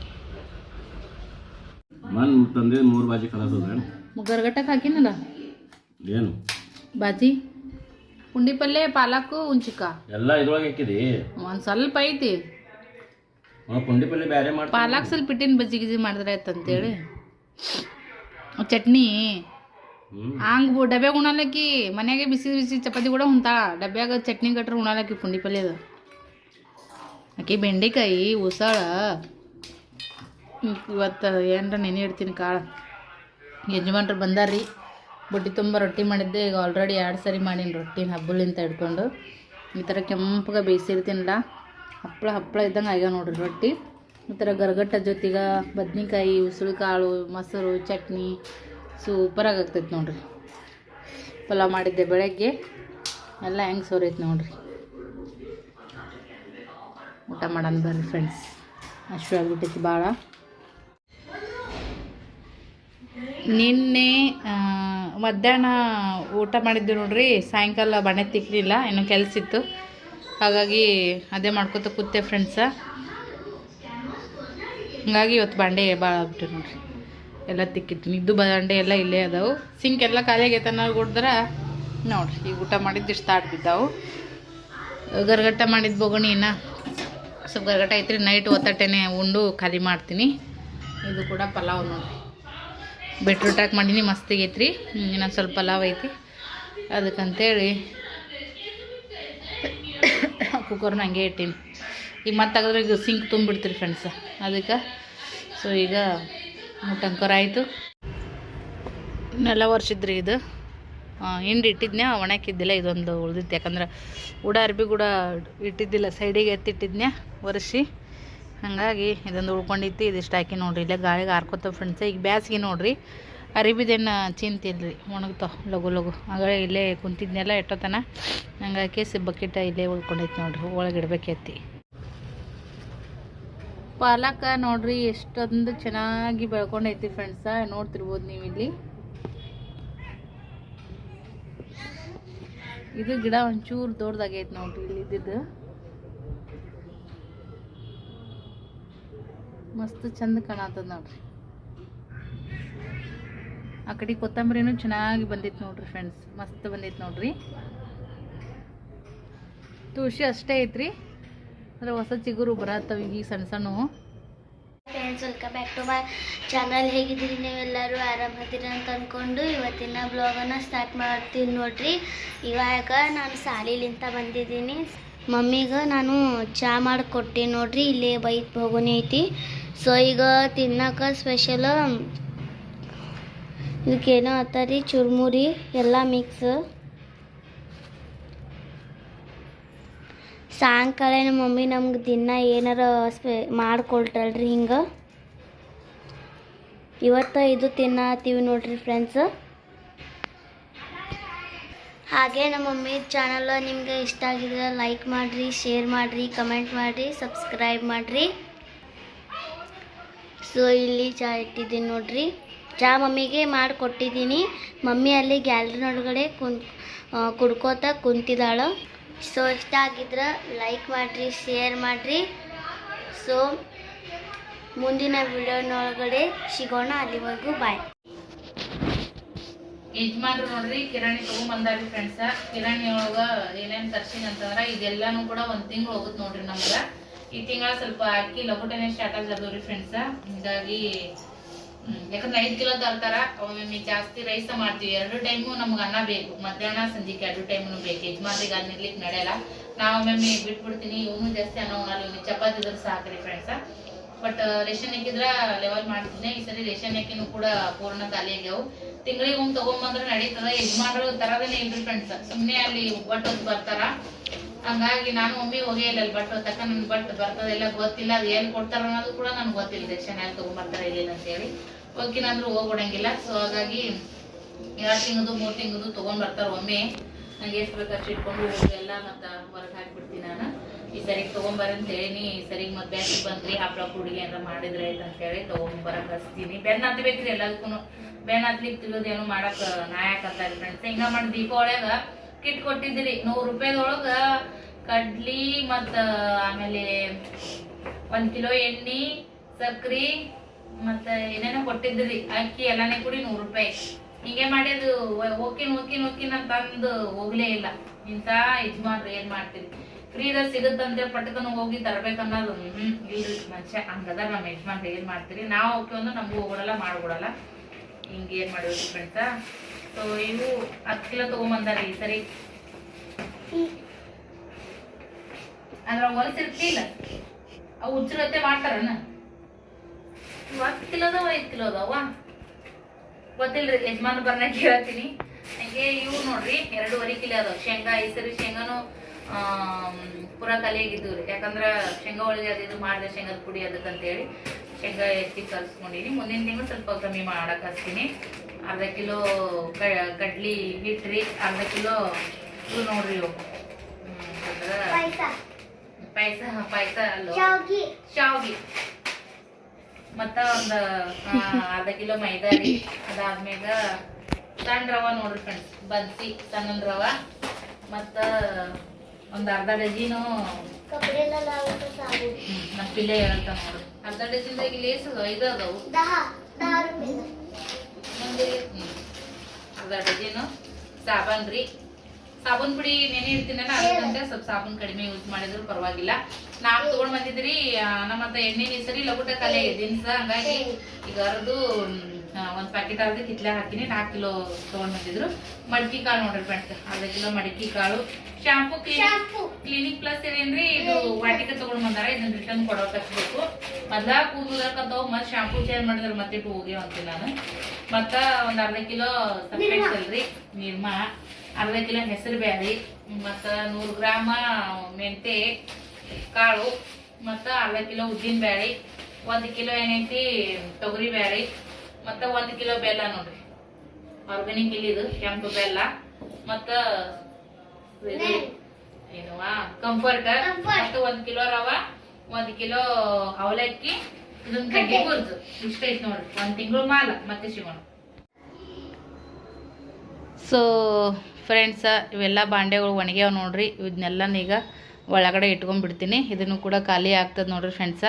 S3: ಮನ್ ತಂದೆ ಮೂರು ಬಾಜಿ
S1: ಗರ್ಗಟ್ಟಕ್ಕೆ ಹಾಕಿನಲ್ಲ?
S3: ಏನು?
S1: ಬಾಜಿ? ಪುಂಡಿ ಪಲ್ಲೆ ಪಾಲಕ್ಕು ಉಂಚಿಕ
S3: ಎಲ್ಲ ಇದ್ರೊಳಗೆ ಹಾಕಿದಿ?
S1: ಒಂದು ಸ್ವಲ್ಪ ಐತಿ.
S3: ಆ ಪುಂಡಿ ಪಲ್ಲೆ ಬೇರೆ ಮಾಡಿ
S1: ಪಾಲಕ್ ಸ್ವಲ್ಪ ಇಟ್ಟಿನ ಬಜ್ಜಿ ಗಿಜಿ ಮಾಡಿದ್ರೆ ಆಯ್ತು ಅಂತೇಳಿ ಚಟ್ನಿ ಹಂಗ ಡಬ್ಯಾಗ ಉಣಲಕ್ಕಿ ಮನ್ಯಾಗೆ ಬಿಸಿ ಬಿಸಿ ಚಪಾತಿ ಕೂಡ ಉಣ್ತಾ ಡಬ್ಯಾಗ ಚಟ್ನಿ ಕಟ್ರೆ ಉಣಲಕ್ಕಿ ಪುಂಡಿ ಪಲ್ಯದ ಆಕಿ ಬೆಂಡೆಕಾಯಿ, ಉಸಾಳ. ಇವತ್ತು ಏನರ ನೆನೆ ಇಡ್ತೀನಿ ಕಾಳು. ಯಜಮಾನ್ರು ಬಂದಾರ್ರಿ. ಬುಟ್ಟಿ ತುಂಬ ರೊಟ್ಟಿ ಮಾಡಿದ್ದೆ. ಈಗ ಆಲ್ರೆಡಿ ಎರಡು ಸರಿ ಮಾಡೀನಿ ರೊಟ್ಟಿನ ಹಬ್ಬಲಿಂತ ಹಿಡ್ಕೊಂಡು ಈ ಥರ ಕೆಂಪಗೆ ಬೇಯಿಸಿರ್ತೀನಲ್ಲ, ಹಪ್ಪಳ ಹಪ್ಪಳ ಇದ್ದಂಗೆ ಆಗ್ಯಾವ ನೋಡ್ರಿ ರೊಟ್ಟಿ. ಈ ಥರ ಗರ್ಗಟ್ಟ ಜೊತೆಗೆ ಬದ್ನಿಕಾಯಿ ಉಸಳು ಕಾಳು ಮೊಸರು, ಚಟ್ನಿ ಸೂಪರಾಗಿ ಆಗ್ತೈತೆ ನೋಡ್ರಿ. ಪಲಾವ್ ಮಾಡಿದ್ದೆ ಬೆಳಗ್ಗೆ. ಎಲ್ಲ ಹೆಂಗೆ ಸೋರೈತೆ ನೋಡ್ರಿ. ಊಟ ಮಾಡೋಣ ಬರ್ರಿ ಫ್ರೆಂಡ್ಸ್ ಅಷ್ಟು ಆಗ್ಬಿಟ್ಟೈತಿ ಭಾಳ ನಿನ್ನೆ ಮಧ್ಯಾಹ್ನ ಊಟ ಮಾಡಿದ್ದು ನೋಡ್ರಿ, ಸಾಯಂಕಾಲ ಬಣೆ ತಿಕ್ಕಲಿಲ್ಲ ಇನ್ನು ಕೆಲಸ ಇತ್ತು. ಹಾಗಾಗಿ ಅದೇ ಮಾಡ್ಕೊತ ಕೂತೆ ಫ್ರೆಂಡ್ಸ ಹಾಗಾಗಿ ಇವತ್ತು ಬಾಂಡೆ ಭಾಳ ಆಗ್ಬಿಟ್ಟು ನೋಡ್ರಿ. ಎಲ್ಲ ತಿಕ್ಕಿಟ್ಟಿನಿ ಇದ್ದು ಬಾಂಡೆ ಎಲ್ಲ ಇಲ್ಲೇ ಅದಾವು. ಸಿಂಕ್ ಎಲ್ಲ ಅನ್ನೋ ಕೊಡ್ದ್ರೆ ನೋಡ್ರಿ, ಈಗ ಊಟ ಮಾಡಿದ್ದು ಇಷ್ಟು ಬಿದ್ದಾವು. ಗರ್ಗಟ್ಟ ಮಾಡಿದ ಬೋಗಣಿ ಇನ್ನ ಸ್ವಲ್ಪ ಗರ್ಗಟ ಐತ್ರಿ ನೈಟ್ ಒತ್ತಟ್ಟೆನೆ ಉಂಡು ಖಾಲಿ ಮಾಡ್ತೀನಿ. ಇದು ಕೂಡ ಪಲಾವ್ ನೋಡಿ ಬೀಟ್ರೂಟ್ ಹಾಕಿ ಮಾಡೀನಿ ಮಸ್ತಿಗೈತ್ರಿ ಇನ್ನೊಂದು ಸ್ವಲ್ಪ ಪಲಾವ್ ಐತಿ. ಅದಕ್ಕಂತೇಳಿ ಕುಕ್ಕರ್ನ ಹಂಗೆ ಇಟ್ಟೀನಿ. ಈಗ ಮತ್ತೆ ತೆಗೆದ್ರೆ ಈಗ ಸಿಂಕ್ ತುಂಬಿಡ್ತೀರಿ ಫ್ರೆಂಡ್ಸ ಅದಕ್ಕೆ ಸೊ ಈಗ ಟಂಕರ್ ಆಯಿತು. ನೆಲ ವರ್ಷಿದ್ರಿ ಇದು. ಆ, ಹಿಂಡಿ ಇಟ್ಟಿದ್ನ್ಯಾ? ಒಣಕಿದ್ದಿಲ್ಲ ಇದೊಂದು ಉಳ್ದಿತ್ತು. ಯಾಕಂದ್ರೆ ಉಡ ಅರ್ಬಿ ಕೂಡ ಇಟ್ಟಿದ್ದಿಲ್ಲ ಸೈಡಿಗೆ ಎತ್ತಿಟ್ಟಿದ್ನ್ಯಾ ಒರೆಸಿ. ಹಾಗಾಗಿ ಇದೊಂದು ಉಳ್ಕೊಂಡಿತ್ತು ಇದಿಷ್ಟು ಹಾಕಿ ನೋಡ್ರಿ. ಇಲ್ಲೇ ಗಾಳಿಗೆ ಹಾರ್ಕೋತಾವ ಫ್ರೆಂಡ್ಸ್ ಈಗ ಬ್ಯಾಸಿಗೆ ನೋಡ್ರಿ. ಅರಿಬಿದೇನು ಚಿಂತಿಲ್ರಿ ಒಣಗ್ತಾವ ಲಘು ಲಘು ಆಗಳೇ ಇಲ್ಲೇ ಕುಂತಿದ್ನೆಲ್ಲ ಎಟ್ಟೋತನ. ಹಂಗಾಕಿ ಸಿ ಬಕೆಟ ಇಲ್ಲೇ ಉಳ್ಕೊಂಡೈತಿ ನೋಡ್ರಿ ಒಳಗಿಡ್ಬೇಕೈತಿ ಪಾಲಕ ನೋಡ್ರಿ ಎಷ್ಟೊಂದು ಚೆನ್ನಾಗಿ ಬೆಳ್ಕೊಂಡೈತಿ ಫ್ರೆಂಡ್ಸ ನೋಡ್ತಿರ್ಬೋದು ನೀವು ಇಲ್ಲಿ ಇದು ಗಿಡ ಒಂಚೂರು ದೊಡ್ಡದಾಗೈತೆ ನೋಡ್ರಿ ಇಲ್ಲಿ ಇದ್ದಿದ್ದು. ಮಸ್ತ್ ಚಂದ ಕಾಣತ್ತದ ನೋಡ್ರಿ. ಆ ಕಡೆ ಕೊತ್ತಂಬರಿನು ಚೆನ್ನಾಗಿ ಬಂದಿತ್ತು ನೋಡ್ರಿ ಫ್ರೆಂಡ್ಸ್ ಮಸ್ತ್ ಬಂದಿತ್ತು ನೋಡ್ರಿ. ತುಳಸಿ ಅಷ್ಟೇ ಐತ್ರಿ. ಅಂದ್ರೆ ಹೊಸ ಚಿಗುರು ಬರತ್ತವ ಈಗ ಸಣ್ಣ ಸಣ್ಣ
S2: friends welcome back to my channel ಹೇಗಿದ್ದೀರಿ ನೀವೆಲ್ಲರೂ? ಆರಾಮದಿರಿ ಅಂತ ಅಂದ್ಕೊಂಡು ಇವತ್ತಿನ ಬ್ಲಾಗನ್ನು ಸ್ಟಾರ್ಟ್ ಮಾಡ್ತೀನಿ ನೋಡ್ರಿ. ಇವಾಗ ನಾನು ಸಾಲಿಲಿಂತ ಬಂದಿದ್ದೀನಿ. ಮಮ್ಮಿಗೆ ನಾನು ಚಾ ಮಾಡಿ ಕೊಟ್ಟೆ ನೋಡ್ರಿ. ಇಲ್ಲಿ ಬೈತ್ ಹೋಗೋನಿ ಐತಿ. ಸೊ ಈಗ ತಿನ್ನಕ ಸ್ಪೆಷಲ್ ಇದಕ್ಕೇನೋ ಆತಾರಿ ಚುರ್ಮುರಿ, ಎಲ್ಲ ಮಿಕ್ಸ್ ಸಾಯಂಕಾಲ ನಮ್ಮ ಮಮ್ಮಿ ನಮ್ಗೆ ದಿನ ಏನಾರ ಸ್ಪೆ ಮಾಡ್ಕೊಳ್ತಲ್ರಿ ಹಿಂಗೆ. ಇವತ್ತು ಇದು ತಿನ್ನತ್ತೀವಿ ನೋಡ್ರಿ ಫ್ರೆಂಡ್ಸ್ ಹಾಗೆ ನಮ್ಮ ಮಮ್ಮಿ ಚಾನಲ್ ನಿಮ್ಗೆ ಇಷ್ಟ ಆಗಿದ್ರೆ ಲೈಕ್ ಮಾಡಿರಿ ಶೇರ್ ಮಾಡಿರಿ ಕಮೆಂಟ್ ಮಾಡಿರಿ ಸಬ್ಸ್ಕ್ರೈಬ್ ಮಾಡಿರಿ. ಸೊ ಇಲ್ಲಿ ಚಾ ಇಟ್ಟಿದ್ದೀನಿ ನೋಡ್ರಿ. ಚಾ ಮಮ್ಮಿಗೆ ಮಾಡಿಕೊಟ್ಟಿದ್ದೀನಿ. ಮಮ್ಮಿ ಅಲ್ಲಿ ಗ್ಯಾಲ್ರಿನೊಳಗಡೆ ಕುಡ್ಕೋತಾ ಕುಡ್ಕೋತ ಕುಂತಿದ್ದಾಳು. ಸೊ ಇಷ್ಟ ಆಗಿದ್ರೆ ಲೈಕ್ ಮಾಡಿರಿ ಶೇರ್ ಮಾಡಿರಿ. ಸೊ ಮುಂದಿನ ವಿಡಿಯೋನೊಳಗಡೆ ಸಿಗೋಣ. ಅಲ್ಲಿವರೆಗೂ ಬಾಯ್
S1: ಯಜಮಾನ್ರು ನೋಡ್ರಿ, ಕಿರಾಣಿ ತೊಗೊಂಬಂದಾರ್ರಿ ಫ್ರೆಂಡ್ಸ ಕಿರಾಣಿ ಒಳಗ ಏನೇನು ತರ್ಸೀನಿ ಅಂತಂದ್ರೆ ಇದೆಲ್ಲಾನು ಕೂಡ ಒಂದ್ ತಿಂಗಳು ಹೋಗುತ್ತೆ ನೋಡ್ರಿ ನಮ್ಗೆ. ಈ ತಿಂಗಳ ಸ್ವಲ್ಪ ಅಕ್ಕಿ ಲಘುಟನೆ ಸ್ಟಾರ್ಟ್ ಆಗ್ಲದವ್ರಿ ಫ್ರೆಂಡ್ಸ ಹಿಂಗಾಗಿ. ಯಾಕಂದ್ರೆ ಐದ್ ಕಿಲೋ ತರ್ತಾರ, ಒಮ್ಮೊಮ್ಮೆ ಜಾಸ್ತಿ ರೈಸ ಮಾಡ್ತೀವಿ. ಎರಡು ಟೈಮು ನಮ್ಗೆ ಅನ್ನ ಬೇಕು. ಮಧ್ಯಾಹ್ನ, ಸಂಜೆಗೆ ಎರಡು ಟೈಮ್ನು ಬೇಕು. ಯಜಮಾನ್ರಿಗೆ ಅದ್ ಇರ್ಲಿಕ್ಕೆ ನಡೆಯಲ್ಲ. ನಾವು ಒಮ್ಮೊಮ್ಮೆ ಬಿಟ್ಬಿಡ್ತೀನಿ. ಇವನು ಜಾಸ್ತಿ ಅನ್ನ ಉಣ್ಣಲ್ಲ ಚಪಾತಿ ಇದ್ರೆ ಸಾಕ್ರಿ ಫ್ರೆಂಡ್ಸ ಬಟ್ ರೇಷನ್ ಹಾಕಿದ್ರ ಲೆವೆಲ್ ಮಾಡ್ತೀನಿ ಈ ಸರಿ ರೇಷನ್ ಹಾಕಿನೂ ಕೂಡ ಪೂರ್ಣ ಖಾಲಿ ಆಗ್ಯಾವು. ತಿಂಗಳಿಗೆ ಒಮ್ಮೆ ತಗೊಂಬಂದ್ರೆ ನಡೀತದ. ಯಜಮಾನ್ರು ತರದೇನೆ ಇಲ್ರಿ ಫ್ರೆಂಡ್ಸ್ ಸುಮ್ಮನೆ ಅಲ್ಲಿ ಒಬ್ಬಟ್ಟು ಬರ್ತಾರ. ಹಂಗಾಗಿ ನಾನು ಒಮ್ಮೆ ಹೋಗೇ ಇಲ್ಲ ಬಟ್, ತಕ್ಕ ನನ್ ಬಟ್ ಬರ್ತದೆಲ್ಲ ಗೊತ್ತಿಲ್ಲ. ಅದು ಎಲ್ಲಿ ಕೊಡ್ತಾರ ಅನ್ನೋದು ಕೂಡ ನನ್ಗೆ ಗೊತ್ತಿಲ್ಲ. ರೇಷನ್ ಎಲ್ಲಿ ತಗೊಂಬರ್ತಾರ ಅಂತ ಅಂತೇಳಿ. ಹೋಗಿನಂದ್ರೂ ಹೋಗ್ಬಿಡಂಗಿಲ್ಲ. ಸೊ ಹಾಗಾಗಿ ಎರಡು ತಿಂಗದು ಮೂರು ತಿಂಗದು ತೊಗೊಂಡ್ ಬರ್ತಾರ ಒಮ್ಮೆ. ನಂಗೆ ಎಷ್ಟು ಬೇಕು ಅಷ್ಟು ಇಟ್ಕೊಂಡು ಎಲ್ಲ ಮತ್ತೆ ಹೊರಗೆ ಹಾಕ್ಬಿಡ್ತೀನಿ ನಾನು. ಈ ಸರಿ ತಗೊಂಬರ ಅಂತ ಈ ಸರಿಗೆ ಮತ್ತೆ ಬ್ಯಾಸಿಗೆ ಬಂದ್ರಿ ಹಪ್ಪಳ ಹುಡುಗಿ ಏನಾರ ಮಾಡಿದ್ರೆ ಆಯ್ತು ಅಂತ ಹೇಳಿ ತಗೊಂಬರಕ್ ಹಚ್ತೀನಿ. ಬೆನ್ನ ಹತ್ಬೇಕ್ರಿ ಎಲ್ಲದಕ್ಕೂ ಬೆನ್ನ ಹತ್ಲಿಕ್ಕೆ ತಿಳಿದೇನು ಮಾಡಕ್ ನಾಯಕಂತ ಫ್ರೆಂಡ್ಸ್ ಹಿಂಗ ಮಾಡಿ ದೀಪಾವಳಿಯಾಗ ಕಿಟ್ ಕೊಟ್ಟಿದ್ರಿ. ನೂರು ರೂಪಾಯಿದೊಳಗ ಕಡ್ಲಿ ಮತ್ತ ಆಮೇಲೆ ಒಂದ್ ಕಿಲೋ ಎಣ್ಣೆ, ಸಕ್ರಿ ಮತ್ತ ಏನೇನೋ ಕೊಟ್ಟಿದ್ರಿ ಅಕ್ಕಿ ಎಲ್ಲಾನೇ ಕೂಡಿ ನೂರು ರೂಪಾಯಿ. ಹಿಂಗೆ ಮಾಡಿ ಅದು ಓಕೆ ಹೋಕಿನ್ ಹೋಕಿನ್ ಅಂತ ಅಂದು ಹೋಗ್ಲೇ ಇಲ್ಲ. ಇಂಥ ಯಜಮಾನ್ರು ಏನ್ ಮಾಡ್ತೀರಿ? ಫ್ರೀದಾಗ ಸಿಗುತ್ತಂತೆ ಪಟ್ಟಕನ ಹೋಗಿ ತರ್ಬೇಕನ್ನೋದು, ಹ್ಮ್ ಇಲ್ರಿ ಮನುಷ್ಯ. ಹಂಗದ ನಮ್ಮ ಯಜಮಾನ್ರಿ ಏನ್ ಮಾಡ್ತೀರಿ? ನಾವು ಓಕೆ ಅಂದ್ರೆ ನಮಗೂ ಹೋಗ್ಬಿಡಲ್ಲ ಮಾಡ್ಬಿಡಲ್ಲ ಹಿಂಗೆ ಏನ್ ಮಾಡಿದ್ರಿ ಫ್ರೆಂಡ್ಸ ಸೊ ಇವು ಹತ್ತು ಕಿಲೋ ತಗೊಂಬಂದಾರ ಈ ಸರಿ. ಅದ್ರ ಹೊಲಸಿರ್ತಿಲ್ಲ ಅವು ಹುಚ್ಚರತ್ತೆ ಮಾಡ್ತಾರನ? ಇವು ಹತ್ತು ಐದು ಕಿಲೋ ಅದಾವ ಗೊತ್ತಿಲ್ರಿ ಯಜಮಾನ್ ಬರ್ನ ಕೇಳತ್ತೀನಿ. ಹಂಗೆ ಇವು ನೋಡ್ರಿ ಎರಡೂವರೆ ಕಿಲೋ ಅದಾವ. ಶೇಂಗಾ ಈ ಸರಿ ಶೇಂಗಾನು ಪುರ ಖಾಲಿಯಾಗಿದ್ದು ರೀ ಯಾಕಂದ್ರ ಶೇಂಗಾ ಒಳಗೆ ಅದು ಇದು ಮಾಡಿದೆ ಶೇಂಗಾದ ಪುಡಿ ಅದಕ್ಕಂತೇಳಿ ಶೇಂಗಾ ಎತ್ತಿ ಕಲ್ಸ್ಕೊಂಡಿನಿ ಮುಂದಿನ ತಿಂಗಳು ಸ್ವಲ್ಪ ಕಮ್ಮಿ ಮಾಡಕ್ ಹಚ್ತೀನಿ. ಅರ್ಧ ಕಿಲೋ ಕಡ್ಲಿ ಹಿಟ್ರಿ ಅರ್ಧ ಕಿಲೋ ಇವು ನೋಡ್ರಿ ಇವು.
S2: ಪಾಯಸ.
S1: ಪಾಯಸ ಅಲ್ಲೋ?
S2: ಶಾವ್ಗಿ.
S1: ಮತ್ತ ಒಂದು ಅರ್ಧ ಕಿಲೋ ಮೈದಾ ರೀ. ಅದಾದ್ಮ್ಯಾಗ ಸಣ್ಣ ರವ ನೋಡ್ರಿ ಫ್ರೆಂಡ್ಸ್ ಬನ್ಸಿ ಸಣ್ಣ ರವ. ಮತ್ತ ಒಂದು ಅರ್ಧ ಡಜಿನು ನಮ್ಮ ಪಿಲ್ಲೆ ಹೇಳ್ತ ನೋಡ್ರಿ. ಅರ್ಧ ಡಜಿನ್ದಾಗ ಇಲ್ಲಿ ಎಷ್ಟು ಐದು ಅದಾವು. ಅರ್ಧ ಡಜಿನು ಸಾಬನ್ ರೀ. ಸಾಬೂನ್ ಪುಡಿ ನೆನೆ ಇರ್ತೀನಲ್ಲ ಅದಕ್ಕಂತ ಸ್ವಲ್ಪ ಸಾಬೂನ್ ಕಡಿಮೆ ಯೂಸ್ ಮಾಡಿದ್ರು ಪರವಾಗಿಲ್ಲ. ನಾವು ತಗೊಂಡ್ ಬಂದಿದ್ರಿ ನಮ್ಮಂತ ಎಣ್ಣೆ ಸರಿ ಲಗುಟ ಕಲೆ ದಿನಸ ಹಂಗಾಗಿ ಈಗ ಅರ್ದು ಒಂದ್ ಪ್ಯಾಕೆಟ್ ಅರ್ಧ ಕಿತ್ಲೆ ಹಾಕಿನಿ ನಾಲ್ಕು ಕಿಲೋ ತಗೊಂಡ್ ಬಂದಿದ್ರು. ಮಡಕಿ ಕಾಳು ನೋಡ್ರಿ ಫ್ರೆಂಡ್ಸ್ ಅರ್ಧ ಕಿಲೋ ಮಡಕಿ ಕಾಳು. ಶಾಂಪೂ ಕ್ಲಿನಿಕ್ ಕ್ಲಿನಿಕ್ ಪ್ಲಸ್ ಏನೇನ್ರಿ ಇದು ವಾಟಿಕ ತಗೊಂಡ್ ಬಂದಾರ ಇದನ್ನ ರಿಟರ್ನ್ ಕೊಡೋಕ್ ಹಚ್ಬೇಕು. ಮೊದ್ಲ ಕೂದಲಕ್ಕಂತವ್ ಮತ್ ಶಾಂಪೂ ಚೇಂಜ್ ಮಾಡಿದ್ರ ಮತ್ತೆ ಹೋಗಿ ಅಂತೀನಿ ನಾನು. ಮತ್ತ ಒಂದ್ ಅರ್ಧ ಕಿಲೋ ಸಪ್ರೇಟ್ ಅಲ್ರಿ ನಿರ್ಮಾ. ಅರ್ಧ ಕಿಲೋ ಹೆಸರು ಬ್ಯಾಳಿ ಮತ್ತ ನೂರು ಗ್ರಾಮ ಮೆಂತೆ ಕಾಳು ಮತ್ತ ಅರ್ಧ ಕಿಲೋ ಉದ್ದಿನ ಬ್ಯಾಳಿ ಒಂದ್ ಕಿಲೋ ಏನೈತಿ ತೊಗರಿ ಬ್ಯಾಳಿ ಮತ್ತ ಒಂದ್ ಕಿಲೋ ಬೆಲ್ಲ ನೋಡ್ರಿ. ಆರ್ಗಾನಿಕ್ ಇಲ್ಲಿದು ಕೆಂಪು ಬೆಲ್ಲ ಮತ್ತ ಏನುವಾ ಏನವಾ? Comfort
S2: Comfort.
S1: ಮತ್ತು ಒಂದ್ ಕಿಲೋ ರವ ಒಂದ್ ಕಿಲೋ ಅವಲಕ್ಕಿ ಇದೊಂದು ಕಡ್ಡಿ ಹುರ್ದು. ಇಷ್ಟ ಐತಿ ನೋಡ್ರಿ. ಒಂದ್ ತಿಂಗಳು ಮಾಲ ಮತ್ತೆ ಸಿಗೋಣ. ಸೊ ಫ್ರೆಂಡ್ಸ ಇವೆಲ್ಲ ಬಾಂಡೆಗಳು ಒಣಗ್ಯಾವ ನೋಡ್ರಿ ಇವನ್ನೆಲ್ಲ ಈಗ ಒಳಗಡೆ ಇಟ್ಕೊಂಡ್ಬಿಡ್ತೀನಿ. ಇದನ್ನು ಕೂಡ ಖಾಲಿ ಆಗ್ತದೆ ನೋಡ್ರಿ ಫ್ರೆಂಡ್ಸ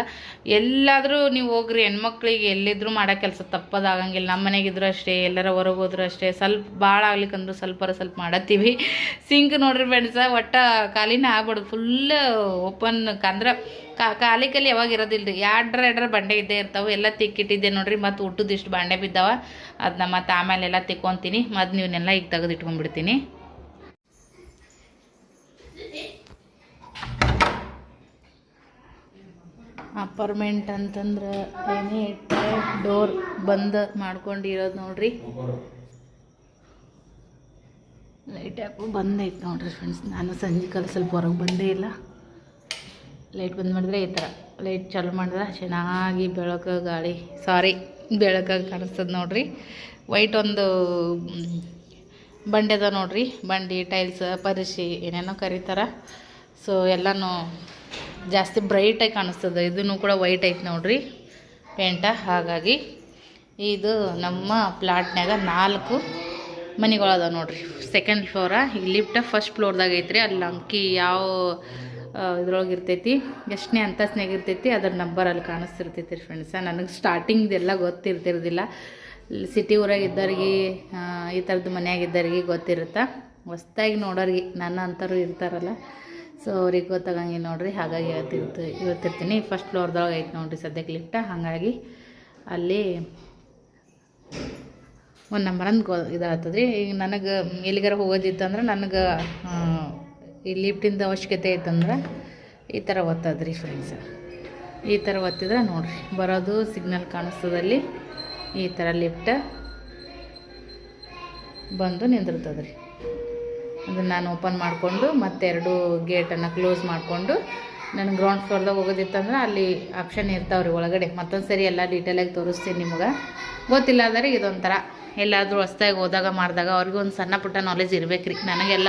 S1: ಎಲ್ಲಾದರೂ ನೀವು ಹೋಗ್ರಿ, ಹೆಣ್ಮಕ್ಳಿಗೆ ಎಲ್ಲಿದ್ರೂ ಮಾಡೋ ಕೆಲಸ ತಪ್ಪದಾಗಂಗಿಲ್ಲ. ನಮ್ಮ ಮನೆಗಿದ್ರು ಅಷ್ಟೇ, ಎಲ್ಲರ ಹೊರಗೆ ಹೋದ್ರು ಅಷ್ಟೇ. ಸ್ವಲ್ಪ ಭಾಳ ಆಗ್ಲಿಕ್ಕಂದ್ರೆ ಸ್ವಲ್ಪರ ಸ್ವಲ್ಪ ಮಾಡತ್ತೀವಿ. ಸಿಂಕ್ ನೋಡ್ರಿ ಫ್ರೆಂಡ್ಸ ಒಟ್ಟ ಖಾಲಿನೇ ಆಗ್ಬಾರ್ದು ಫುಲ್ ಓಪನ್ ಅಂದ್ರೆ ಖಾಲಿ ಖಾಲಿ ಯಾವಾಗ ಇರೋದಿಲ್ಲ ರೀ ಎರಡ್ರ ಎರಡ್ರ ಬಂಡೆ ಇದ್ದೇ ಇರ್ತಾವೆ. ಎಲ್ಲ ತಿಕ್ಕಿಟ್ಟಿದ್ದೆ ನೋಡ್ರಿ. ಮತ್ತು ಊಟದಿಷ್ಟು ಬಾಂಡೆ ಬಿದ್ದಾವೆ. ಅದನ್ನ ಮತ್ತು ಆಮೇಲೆ ಎಲ್ಲ ತಿಕ್ಕೊಂತೀನಿ. ಮತ್ತು ನೀವನ್ನೆಲ್ಲ ಈಗ ತೆಗೆದು ಅಪಾರ್ಟ್ಮೆಂಟ್ ಅಂತಂದ್ರೆ ಏನೇ ಟೈಪ್ ಡೋರ್ ಬಂದ್ ಮಾಡ್ಕೊಂಡಿರೋದು ನೋಡ್ರಿ. ಲೈಟ್ ಯಾಕೋ ಬಂದ್ ಐತೆ ನೋಡ್ರಿ ಫ್ರೆಂಡ್ಸ್ ನಾನು ಸಂಜೆ ಕಾಲ ಸ್ವಲ್ಪ ಹೊರಗೆ ಬಂದೇ ಇಲ್ಲ. ಲೈಟ್ ಬಂದ್ ಮಾಡಿದ್ರೆ ಈ ಥರ ಲೈಟ್ ಚಾಲು ಮಾಡಿದ್ರೆ ಚೆನ್ನಾಗಿ ಬೆಳಕು ಗಾಳಿ. ಸಾರಿ ಬೆಳಕಾಗಿ ಕಾಣಿಸ್ತದೆ ನೋಡ್ರಿ. ವೈಟ್ ಒಂದು ಬಂಡೆದ ನೋಡ್ರಿ. ಬಂಡಿ ಟೈಲ್ಸ್ ಪರಿಶಿ ಏನೇನೋ ಕರೀತಾರ. ಸೊ ಎಲ್ಲನೂ ಜಾಸ್ತಿ ಬ್ರೈಟಾಗಿ ಕಾಣಿಸ್ತದೆ. ಇದನ್ನು ಕೂಡ ವೈಟ್ ಐತೆ ನೋಡಿರಿ. ಪೇಂಟ ಹಾಗಾಗಿ ಇದು ನಮ್ಮ ಪ್ಲಾಟ್ನಾಗ ನಾಲ್ಕು ಮನೆಗಳು ನೋಡಿರಿ. ನೋಡ್ರಿ ಸೆಕೆಂಡ್ ಫ್ಲೋರ ಈಗ ಲಿಫ್ಟ ಫಸ್ಟ್ ಫ್ಲೋರ್ದಾಗ ಐತ್ರಿ. ಅಲ್ಲಿ ಅಂಕಿ ಯಾವ ಇದ್ರೊಳಗೆ ಇರ್ತೈತಿ? ಎಷ್ಟನೇ ಅಂತಸ್ನಾಗ ಇರ್ತೈತಿ? ಅದ್ರ ನಂಬರ್ ಅಲ್ಲಿ ಕಾಣಿಸ್ತಿರ್ತೈತಿ ರೀ ಫ್ರೆಂಡ್ಸ ನನಗೆ ಸ್ಟಾರ್ಟಿಂಗ್ದೆಲ್ಲ ಗೊತ್ತಿರ್ತಿರೋದಿಲ್ಲ. ಸಿಟಿ ಊರಾಗ ಇದ್ದವ್ರಿಗೆ ಈ ಥರದ್ದು ಮನೆಯಾಗಿದ್ದವ್ರಿಗೆ ಗೊತ್ತಿರುತ್ತೆ? ಹೊಸ್ದಾಗಿ ನೋಡೋರಿಗೆ. ನನ್ನ ಅಂಥವ್ರು ಇರ್ತಾರಲ್ಲ. ಸೊ ಅವ್ರಿಗೆ ಗೊತ್ತಾಗಂಗಿಲ್ಲ ನೋಡ್ರಿ, ಹಾಗಾಗಿ ಹೇಳ್ತಿರ್ತ ಇವತ್ತಿರ್ತೀನಿ ಫಸ್ಟ್ ಫ್ಲೋರ್ದೊಳಗೆ ಐತೆ ನೋಡ್ರಿ ಸದ್ಯಕ್ಕೆ ಲಿಫ್ಟ ಹಾಗಾಗಿ ಅಲ್ಲಿ ಒಂದು ನಂಬರಂದು ಗೊ ಇದಾಗ್ತದೆ ರೀ ಈಗ ನನಗೆ ಎಲ್ಲಿಗಾರ ಹೋಗೋದಿತ್ತಂದ್ರೆ ನನಗೆ ಈ ಲಿಫ್ಟಿಂದ ಅವಶ್ಯಕತೆ ಐತಂದ್ರೆ ಈ ಥರ ಒತ್ತದ ರೀ ಫ್ರೆಂಡ್ಸ್ ಈ ಥರ ಒತ್ತಿದ್ರೆ ನೋಡಿರಿ, ಬರೋದು ಸಿಗ್ನಲ್ ಕಾಣಿಸ್ತದಲ್ಲಿ ಈ ಥರ ಲಿಫ್ಟ ಬಂದು ನಿಂದಿರ್ತದೆ ರೀ ಅದನ್ನು ನಾನು ಓಪನ್ ಮಾಡಿಕೊಂಡು ಮತ್ತೆರಡು ಗೇಟನ್ನು ಕ್ಲೋಸ್ ಮಾಡಿಕೊಂಡು ನಾನು ಗ್ರೌಂಡ್ ಫ್ಲೋರ್ದಾಗ ಹೋಗೋದಿತ್ತಂದ್ರೆ ಅಲ್ಲಿ ಆಪ್ಷನ್ ಇರ್ತಾವೆ ರೀ ಒಳಗಡೆ. ಮತ್ತೊಂದು ಸರಿ ಎಲ್ಲ ಡೀಟೇಲಾಗಿ ತೋರಿಸ್ತೀನಿ ನಿಮಗೆ. ಗೊತ್ತಿಲ್ಲ ಅಂದರೆ ಇದೊಂಥರ ಎಲ್ಲಾದರೂ ಹೊಸ್ದಾಗಿ ಹೋದಾಗ ಮಾಡಿದಾಗ ಅವ್ರಿಗೂ ಒಂದು ಸಣ್ಣ ಪುಟ್ಟ ನಾಲೆಜ್ ಇರಬೇಕು ರೀ ನನಗೆಲ್ಲ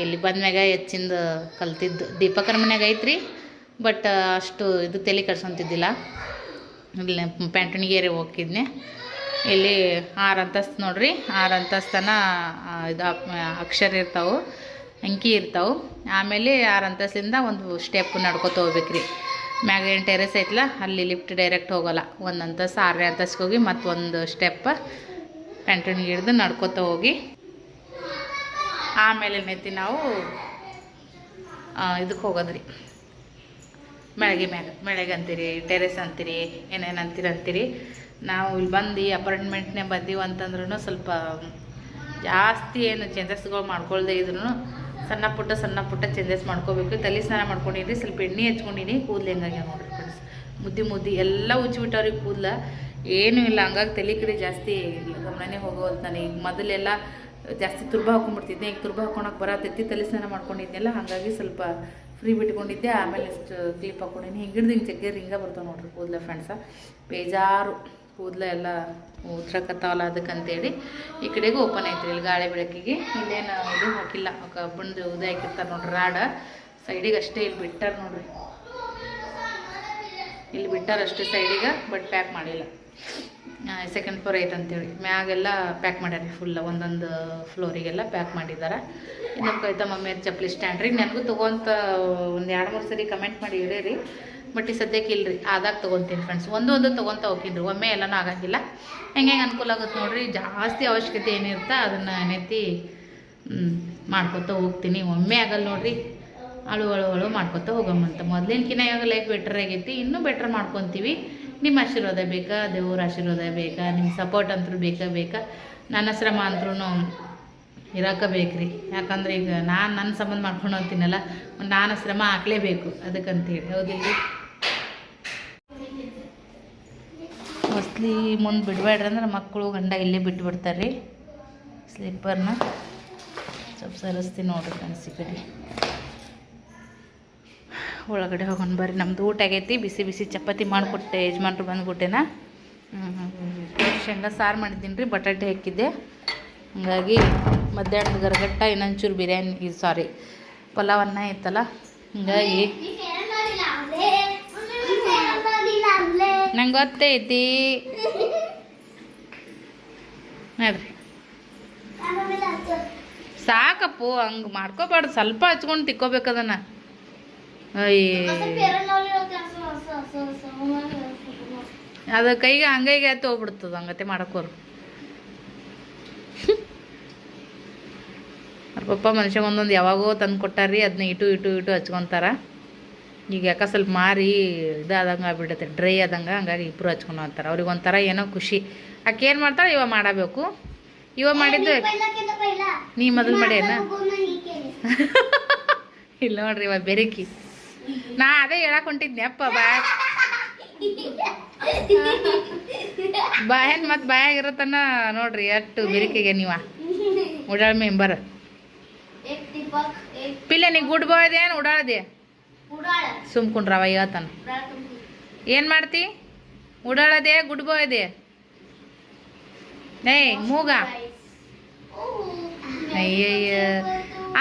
S1: ಇಲ್ಲಿ ಬಂದ್ಮ್ಯಾಗ ಹೆಚ್ಚಿಂದ ಕಲ್ತಿದ್ದು ದೀಪಕರ ಮನ್ಯಾಗ ಐತ್ರಿ ಬಟ್ ಅಷ್ಟು ಇದು ತಲೆ ಇಲ್ಲಿ ಪ್ಯಾಂಟಣಿಗೇರಿ ಹೋಗಿದ್ನೆ ಇಲ್ಲಿ ಆರು ಅಂತಸ್ತು ನೋಡ್ರಿ. ಆರು ಅಂತಸ್ತನ ಇದು ಅಕ್ಷರ ಇರ್ತಾವೆ, ಅಂಕಿ ಇರ್ತಾವೆ. ಆಮೇಲೆ ಆರು ಅಂತಸ್ತಿಂದ ಒಂದು ಸ್ಟೆಪ್ ನಡ್ಕೊತ ಹೋಗ್ಬೇಕ್ರಿ. ಮ್ಯಾಗ ಏನು ಟೆರೆಸ್ ಐತಲ್ಲ ಅಲ್ಲಿ ಲಿಫ್ಟ್ ಡೈರೆಕ್ಟ್ ಹೋಗೋಲ್ಲ. ಒಂದು ಅಂತಸ್ತು, ಆರನೇ ಅಂತಸ್ತಿಗೆ ಹೋಗಿ ಮತ್ತೊಂದು ಸ್ಟೆಪ್ ಕಂಟಿನ್ಯೂ ಹಿಡ್ದು ನಡ್ಕೊತ ಹೋಗಿ. ಆಮೇಲೆ ಏನೈತಿ ನಾವು ಇದಕ್ಕೆ ಹೋಗೋದ್ರಿ. ಮೆಳಗೆ ಮ್ಯಾಗ ಅಂತೀರಿ ಟೆರೆಸ್ ಅಂತೀರಿ, ಏನೇನು ಅಂತೀರಿ ನಾವು ಇಲ್ಲಿ ಬಂದು ಅಪಾರ್ಟ್ಮೆಂಟ್ನೇ ಬಂದೀವಿ ಅಂತಂದ್ರೂ ಸ್ವಲ್ಪ ಜಾಸ್ತಿ ಏನು ಚೇಂಜಸ್ಗಳು ಮಾಡ್ಕೊಳ್ದೇ ಇದ್ರೂ ಸಣ್ಣ ಪುಟ್ಟ ಸಣ್ಣ ಪುಟ್ಟ ಚೇಂಜಸ್ ಮಾಡ್ಕೋಬೇಕು. ತಲೆ ಸ್ನಾನ ಮಾಡ್ಕೊಂಡಿನಿ ಸ್ವಲ್ಪ ಎಣ್ಣೆ ಹಚ್ಕೊಂಡಿನಿ, ಕೂದಲು ಹೆಂಗಾಗ್ಯ ನೋಡ್ರಿ ಫ್ರೆಂಡ್ಸ್ ಮುದ್ದಿ ಮುದ್ದಿ ಎಲ್ಲ ಉಚ್ಚಿಬಿಟ್ಟವ್ರಿಗೆ ಕೂದಲ. ಏನೂ ಇಲ್ಲ, ಹಂಗಾಗಿ ತಲೆ ಕಡೆ ಜಾಸ್ತಿ ಗಮನನೇ ಹೋಗೋವಲ್ತು ನಾನು. ಈಗ ಮೊದಲೆಲ್ಲ ಜಾಸ್ತಿ ತುರ್ಬ ಹಾಕೊಂಡ್ಬಿಡ್ತಿದ್ದೆ ಈಗ ತುರ್ಬ ಹಾಕೊಳಕ್ಕೆ ಬರತೈತಿ, ತಲೆ ಸ್ನಾನ ಮಾಡ್ಕೊಂಡಿದ್ದೆಲ್ಲ ಹಾಗಾಗಿ ಸ್ವಲ್ಪ ಫ್ರೀ ಬಿಟ್ಕೊಂಡಿದ್ದೆ. ಆಮೇಲೆ ಇಷ್ಟು ಕ್ಲಿಪ್ ಹಾಕೊಂಡಿನಿ ಹಿಂಗೆ ಹಿಡ್ದು ಹಿಂಗೆ ಜಗ್ಗೆ ರಿಂಗ ಬರ್ತಾವೆ ನೋಡ್ರಿ ಕೂದಲ ಫ್ರೆಂಡ್ಸ ಬೇಜಾರು. ಕೂದಲ ಎಲ್ಲ ಅದಕ್ಕೆ ಅದಕ್ಕಂತೇಳಿ ಈ ಕಡೆಗೂ ಓಪನ್ ಐತ್ರಿ ಇಲ್ಲಿ ಗಾಳಿ ಬೆಳಕಿಗೆ. ಇಲ್ಲೇನು ಇದು ಹಾಕಿಲ್ಲ. ಕಬ್ಬಣದು ಉದಯ ಹಾಕಿರ್ತಾರೆ ನೋಡ್ರಿ ರಾಡ. ಸೈಡಿಗೆ ಅಷ್ಟೇ ಇಲ್ಲಿ ಬಿಟ್ಟಾರ ನೋಡ್ರಿ. ಇಲ್ಲಿ ಬಿಟ್ಟಾರ ಅಷ್ಟೇ ಸೈಡಿಗೆ ಬಟ್ ಪ್ಯಾಕ್ ಮಾಡಿಲ್ಲ. ಸೆಕೆಂಡ್ ಫ್ಲೋರ್ ಐತೆ ಅಂತೇಳಿ. ಮ್ಯಾಗೆಲ್ಲ ಪ್ಯಾಕ್ ಮಾಡ್ಯಾರ ಫುಲ್ ಒಂದೊಂದು ಫ್ಲೋರಿಗೆಲ್ಲ ಪ್ಯಾಕ್ ಮಾಡಿದ್ದಾರೆ ಇನ್ನು ಕೈತ ಮಮ್ಮಿ ಚಪ್ಪಲಿ ಸ್ಟ್ಯಾಂಡ್ ರೀ. ನನಗೂ ತೊಗೊಂತ ಒಂದು ಎರಡು, ಮೂರು ಸರಿ ಕಮೆಂಟ್ ಮಾಡಿ ರೀ ಬಟ್ ಈ ಸದ್ಯಕ್ಕೆ ಇಲ್ಲರಿ ಆದಾಗ ತೊಗೊತೀನಿ ಫ್ರೆಂಡ್ಸ್ ಒಂದು ಒಂದು ತೊಗೊತ ರೀ. ಒಮ್ಮೆ ಎಲ್ಲನೂ ಆಗಂಗಿಲ್ಲ. ಹೆಂಗೆ ಹೆಂಗೆ ಅನುಕೂಲ ಆಗುತ್ತೆ ನೋಡಿರಿ. ಜಾಸ್ತಿ ಅವಶ್ಯಕತೆ ಏನಿರುತ್ತೆ ಅದನ್ನು ಏನೈತಿ ಮಾಡ್ಕೊತ ಹೋಗ್ತೀನಿ. ಒಮ್ಮೆ ಆಗಲ್ಲ ನೋಡಿರಿ. ಅಳು ಅಳು ಅಳು ಮಾಡ್ಕೊತ ಹೋಗಮ್ಮಂತ. ಮೊದಲಿನಕಿನ ಇವಾಗ ಲೈಫ್ ಬೆಟರ್ ಆಗೈತಿ, ಇನ್ನೂ ಬೆಟ್ರ್ ಮಾಡ್ಕೊತೀವಿ. ನಿಮ್ಮ ಆಶೀರ್ವಾದ ಬೇಕಾ? ದೇವ್ರ ಆಶೀರ್ವಾದ ಬೇಕಾ? ನಿಮ್ಮ ಸಪೋರ್ಟ್ ಅಂತೂ ಬೇಕಾ ಬೇಕಾ? ನನ್ನ ಶ್ರಮ ಅಂದ್ರೂ ಇರೋಕೆ ಬೇಕ್ರಿ ಯಾಕಂದ್ರೆ ಈಗ ನಾನು ನನ್ನ ಸಂಬಂಧ ಮಾಡ್ಕೊಂಡು ಹೋಗ್ತೀನಲ್ಲ ನಾನು ಶ್ರಮ ಹಾಕ್ಲೇಬೇಕು ಅದಕ್ಕಂತೇಳಿ. ಹೌದಿಲ್ಲ ಮೋಸ್ಟ್ಲಿ ಮುಂದೆ ಬಿಡಬೇಡ್ರಿ ಅಂದ್ರೆ ಮಕ್ಕಳು ಗಂಡ ಇಲ್ಲೇ ಬಿಟ್ಟು ಬಿಡ್ತಾರೆ ರೀ ಸ್ಲಿಪ್ಪರ್ನ ಸ್ವಲ್ಪ ಸರಿಸ್ತೀನಿ ನೋಡ್ರಿ ಫ್ರೆಂಡ್ಸ್ ಒಳಗಡೆ ಹೋಗೋಣ ಬರ್ರಿ. ನಮ್ದು ಊಟ ಆಗೈತಿ. ಬಿಸಿ ಬಿಸಿ ಚಪಾತಿ ಮಾಡಿಕೊಟ್ಟೆ, ಯಜಮಾನ್ರು ಬಂದ್ಬಿಟ್ಟೆನ. ಶೇಂಗಾ ಸಾರು ಮಾಡಿದ್ದೀನಿ ರೀ, ಬಟಾಟೆ ಹಾಕಿದ್ದೆ. ಹಂಗಾಗಿ ಮಧ್ಯಾಹ್ನದ ಗರಗಟ್ಟ, ಇನ್ನೊಂಚೂರು ಬಿರಿಯಾನಿ ಸಾರಿ ಪಲಾವನ್ನ ಇತ್ತಲ್ಲ. ಹಂಗಾಗಿ ನಂಗೆ ಗೊತ್ತೈತಿ ನೋಡ್ರಿ. ಸಾಕಪ್ಪು, ಹಂಗೆ ಮಾಡ್ಕೋಬಾರ್ದು. ಸ್ವಲ್ಪ ಹಚ್ಕೊಂಡು ತಿಕ್ಕೋಬೇಕದನ್ನ ಅದು ಕೈಗೆ ಹಂಗೈಗೆ ಆಯ್ತು ಹೋಗ್ಬಿಡ್ತದ ಹಂಗತೆ ಮಾಡಕ್ಕೋರು ಅವ್ರ ಪಪ್ಪ ಮನುಷ್ಯ ಒಂದೊಂದು ಯಾವಾಗೋ ತಂದು ಕೊಟ್ಟಾರಿ ಅದನ್ನ ಇಟು ಇಟು ಇಟು ಹಚ್ಕೊತಾರ. ಈಗ ಯಾಕೆ ಸ್ವಲ್ಪ ಮಾರಿ ಇದಾದಂಗೆ ಆಗ್ಬಿಡತ್ತೆ ಡ್ರೈ ಆದಂಗೆ ಹಂಗಾಗಿ ಇಬ್ಬರು ಹಚ್ಕೊಂಡು ಅಂತಾರೆ ಅವ್ರಿಗೆ ಒಂಥರ ಏನೋ ಖುಷಿ. ಆಕೆ ಏನು ಮಾಡ್ತಾಳೆ? ಇವ ಮಾಡಬೇಕು. ಇವ ಮಾಡಿದ್ದು ನೀ ಮೊದಲು ಮಾಡ್ಯಾನ? ಇಲ್ಲ ನೋಡ್ರಿ ಇವ ಬೆರಕಿ. ನಾ ಅದೇ ಹೇಳಕ್ ಹೊಂಟಿದ್ನಿ, ಅಪ್ಪ ಬಾ. ಬಾಯನ್ ಮತ್ತು ಬಾಯಾಗಿರತ್ತನ ನೋಡ್ರಿ ಎಷ್ಟು ಬಿರಿಕೆಗೆ ನೀವ. ಉಡಾಳ ಮೆಂಬರ್ ಪಿಲ್ಲ, ನೀ ಗುಡ್ ಬಾಯ್ದೆ ಏನು ಉಡಾಳದೆ ಸುಮ್ಕೊಂಡ್ರವ ಹೇಳ್ತಾನ ಏನು ಮಾಡ್ತಿ? ಉಡಾಳದೆ ಗುಡ್ ಬಾಯ್ದೆ ಏಯ್, ಮೂಗ. ಅಯ್ಯಯ್ಯ.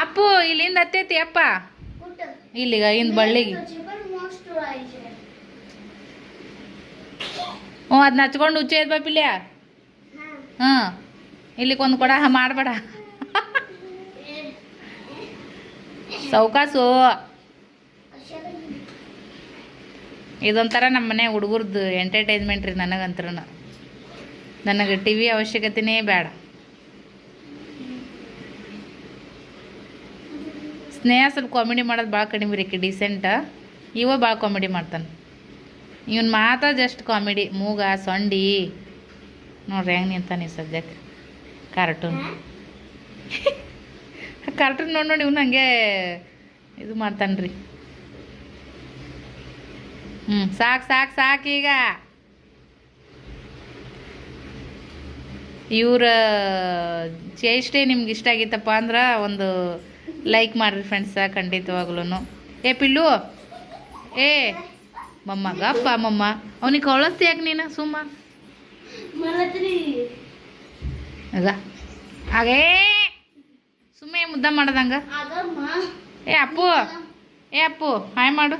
S1: ಅಪ್ಪು, ಇಲ್ಲಿಂದ ಹತ್ತೈತಿ, ಅಪ್ಪ. ಇಲ್ಲಿಗ, ಇಂದ ಬಳ್ಳಿಗೆ. ಹ್ಞೂ ಅದನ್ನ ಹಚ್ಕೊಂಡು ಇದ್ ಬಾಪಿಲ್ಯ ಹ್ಞೂ ಇಲ್ಲಿಗೆ ಒಂದು ಕೊಡ ಮಾಡಬೇಡ. ಸೌಕಾಸು. ಇದೊಂಥರ ನಮ್ಮ ಮನೆ ಹುಡುಗರ್ದು ಎಂಟರ್ಟೈನ್ಮೆಂಟ್ ರೀ ನನಗಂತ್ರ ನನಗೆ ಟಿ ವಿ ಅವಶ್ಯಕತೆನೇ ಬೇಡ. ಸ್ನೇಹ ಸ್ವಲ್ಪ ಕಾಮಿಡಿ ಮಾಡೋದು ಭಾಳ ಕಡಿಮೆ ರೀ ಡಿಸೆಂಟ ಇವ ಭಾಳ ಕಾಮಿಡಿ ಮಾಡ್ತಾನೆ. ಇವನ್ ಮಾತಾ ಜಸ್ಟ್ ಕಾಮಿಡಿ ಮೂಗ, ಸೊಂಡಿ. ನೋಡ್ರಿ ಹೆಂಗೆ ನಿಂತಾನೆ ಈ ಸದ್ಯಕ್ಕೆ ಕಾರ್ಟೂನ್ ಕಾರ್ಟೂನ್ ನೋಡಿ ನೋಡಿ ಇವ್ನು ಹಂಗೆ ಇದು ಮಾಡ್ತಾನ್ರಿ. ಹ್ಞೂ ಸಾಕು ಸಾಕು ಸಾಕು ಈಗ. ಇವ್ರ ಚೇಷ್ಟೆ ನಿಮ್ಗೆ ಇಷ್ಟ ಆಗಿತ್ತಪ್ಪ ಅಂದ್ರೆ ಒಂದು ಲೈಕ್ ಮಾಡಿರಿ ಫ್ರೆಂಡ್ಸ ಖಂಡಿತವಾಗ್ಲೂ ಏ ಪಿಲ್ಲು. ಏ ಮಮ್ಮ ಗಪ್ಪ ಮಮ್ಮ. ಅವನಿಗೆ ಕಳಿಸ್ತಿ ಯಾಕೆ ನೀನು ಸುಮ್ಮ?
S2: ಅದ.
S1: ಆಗ ಹಾಗೇ. ಸುಮ್ಮನೆ ಮುದ್ದ ಮಾಡದಂಗ. ಏ ಅಪ್ಪು. ಏ ಅಪ್ಪು ಹಾಯ್ ಮಾಡು.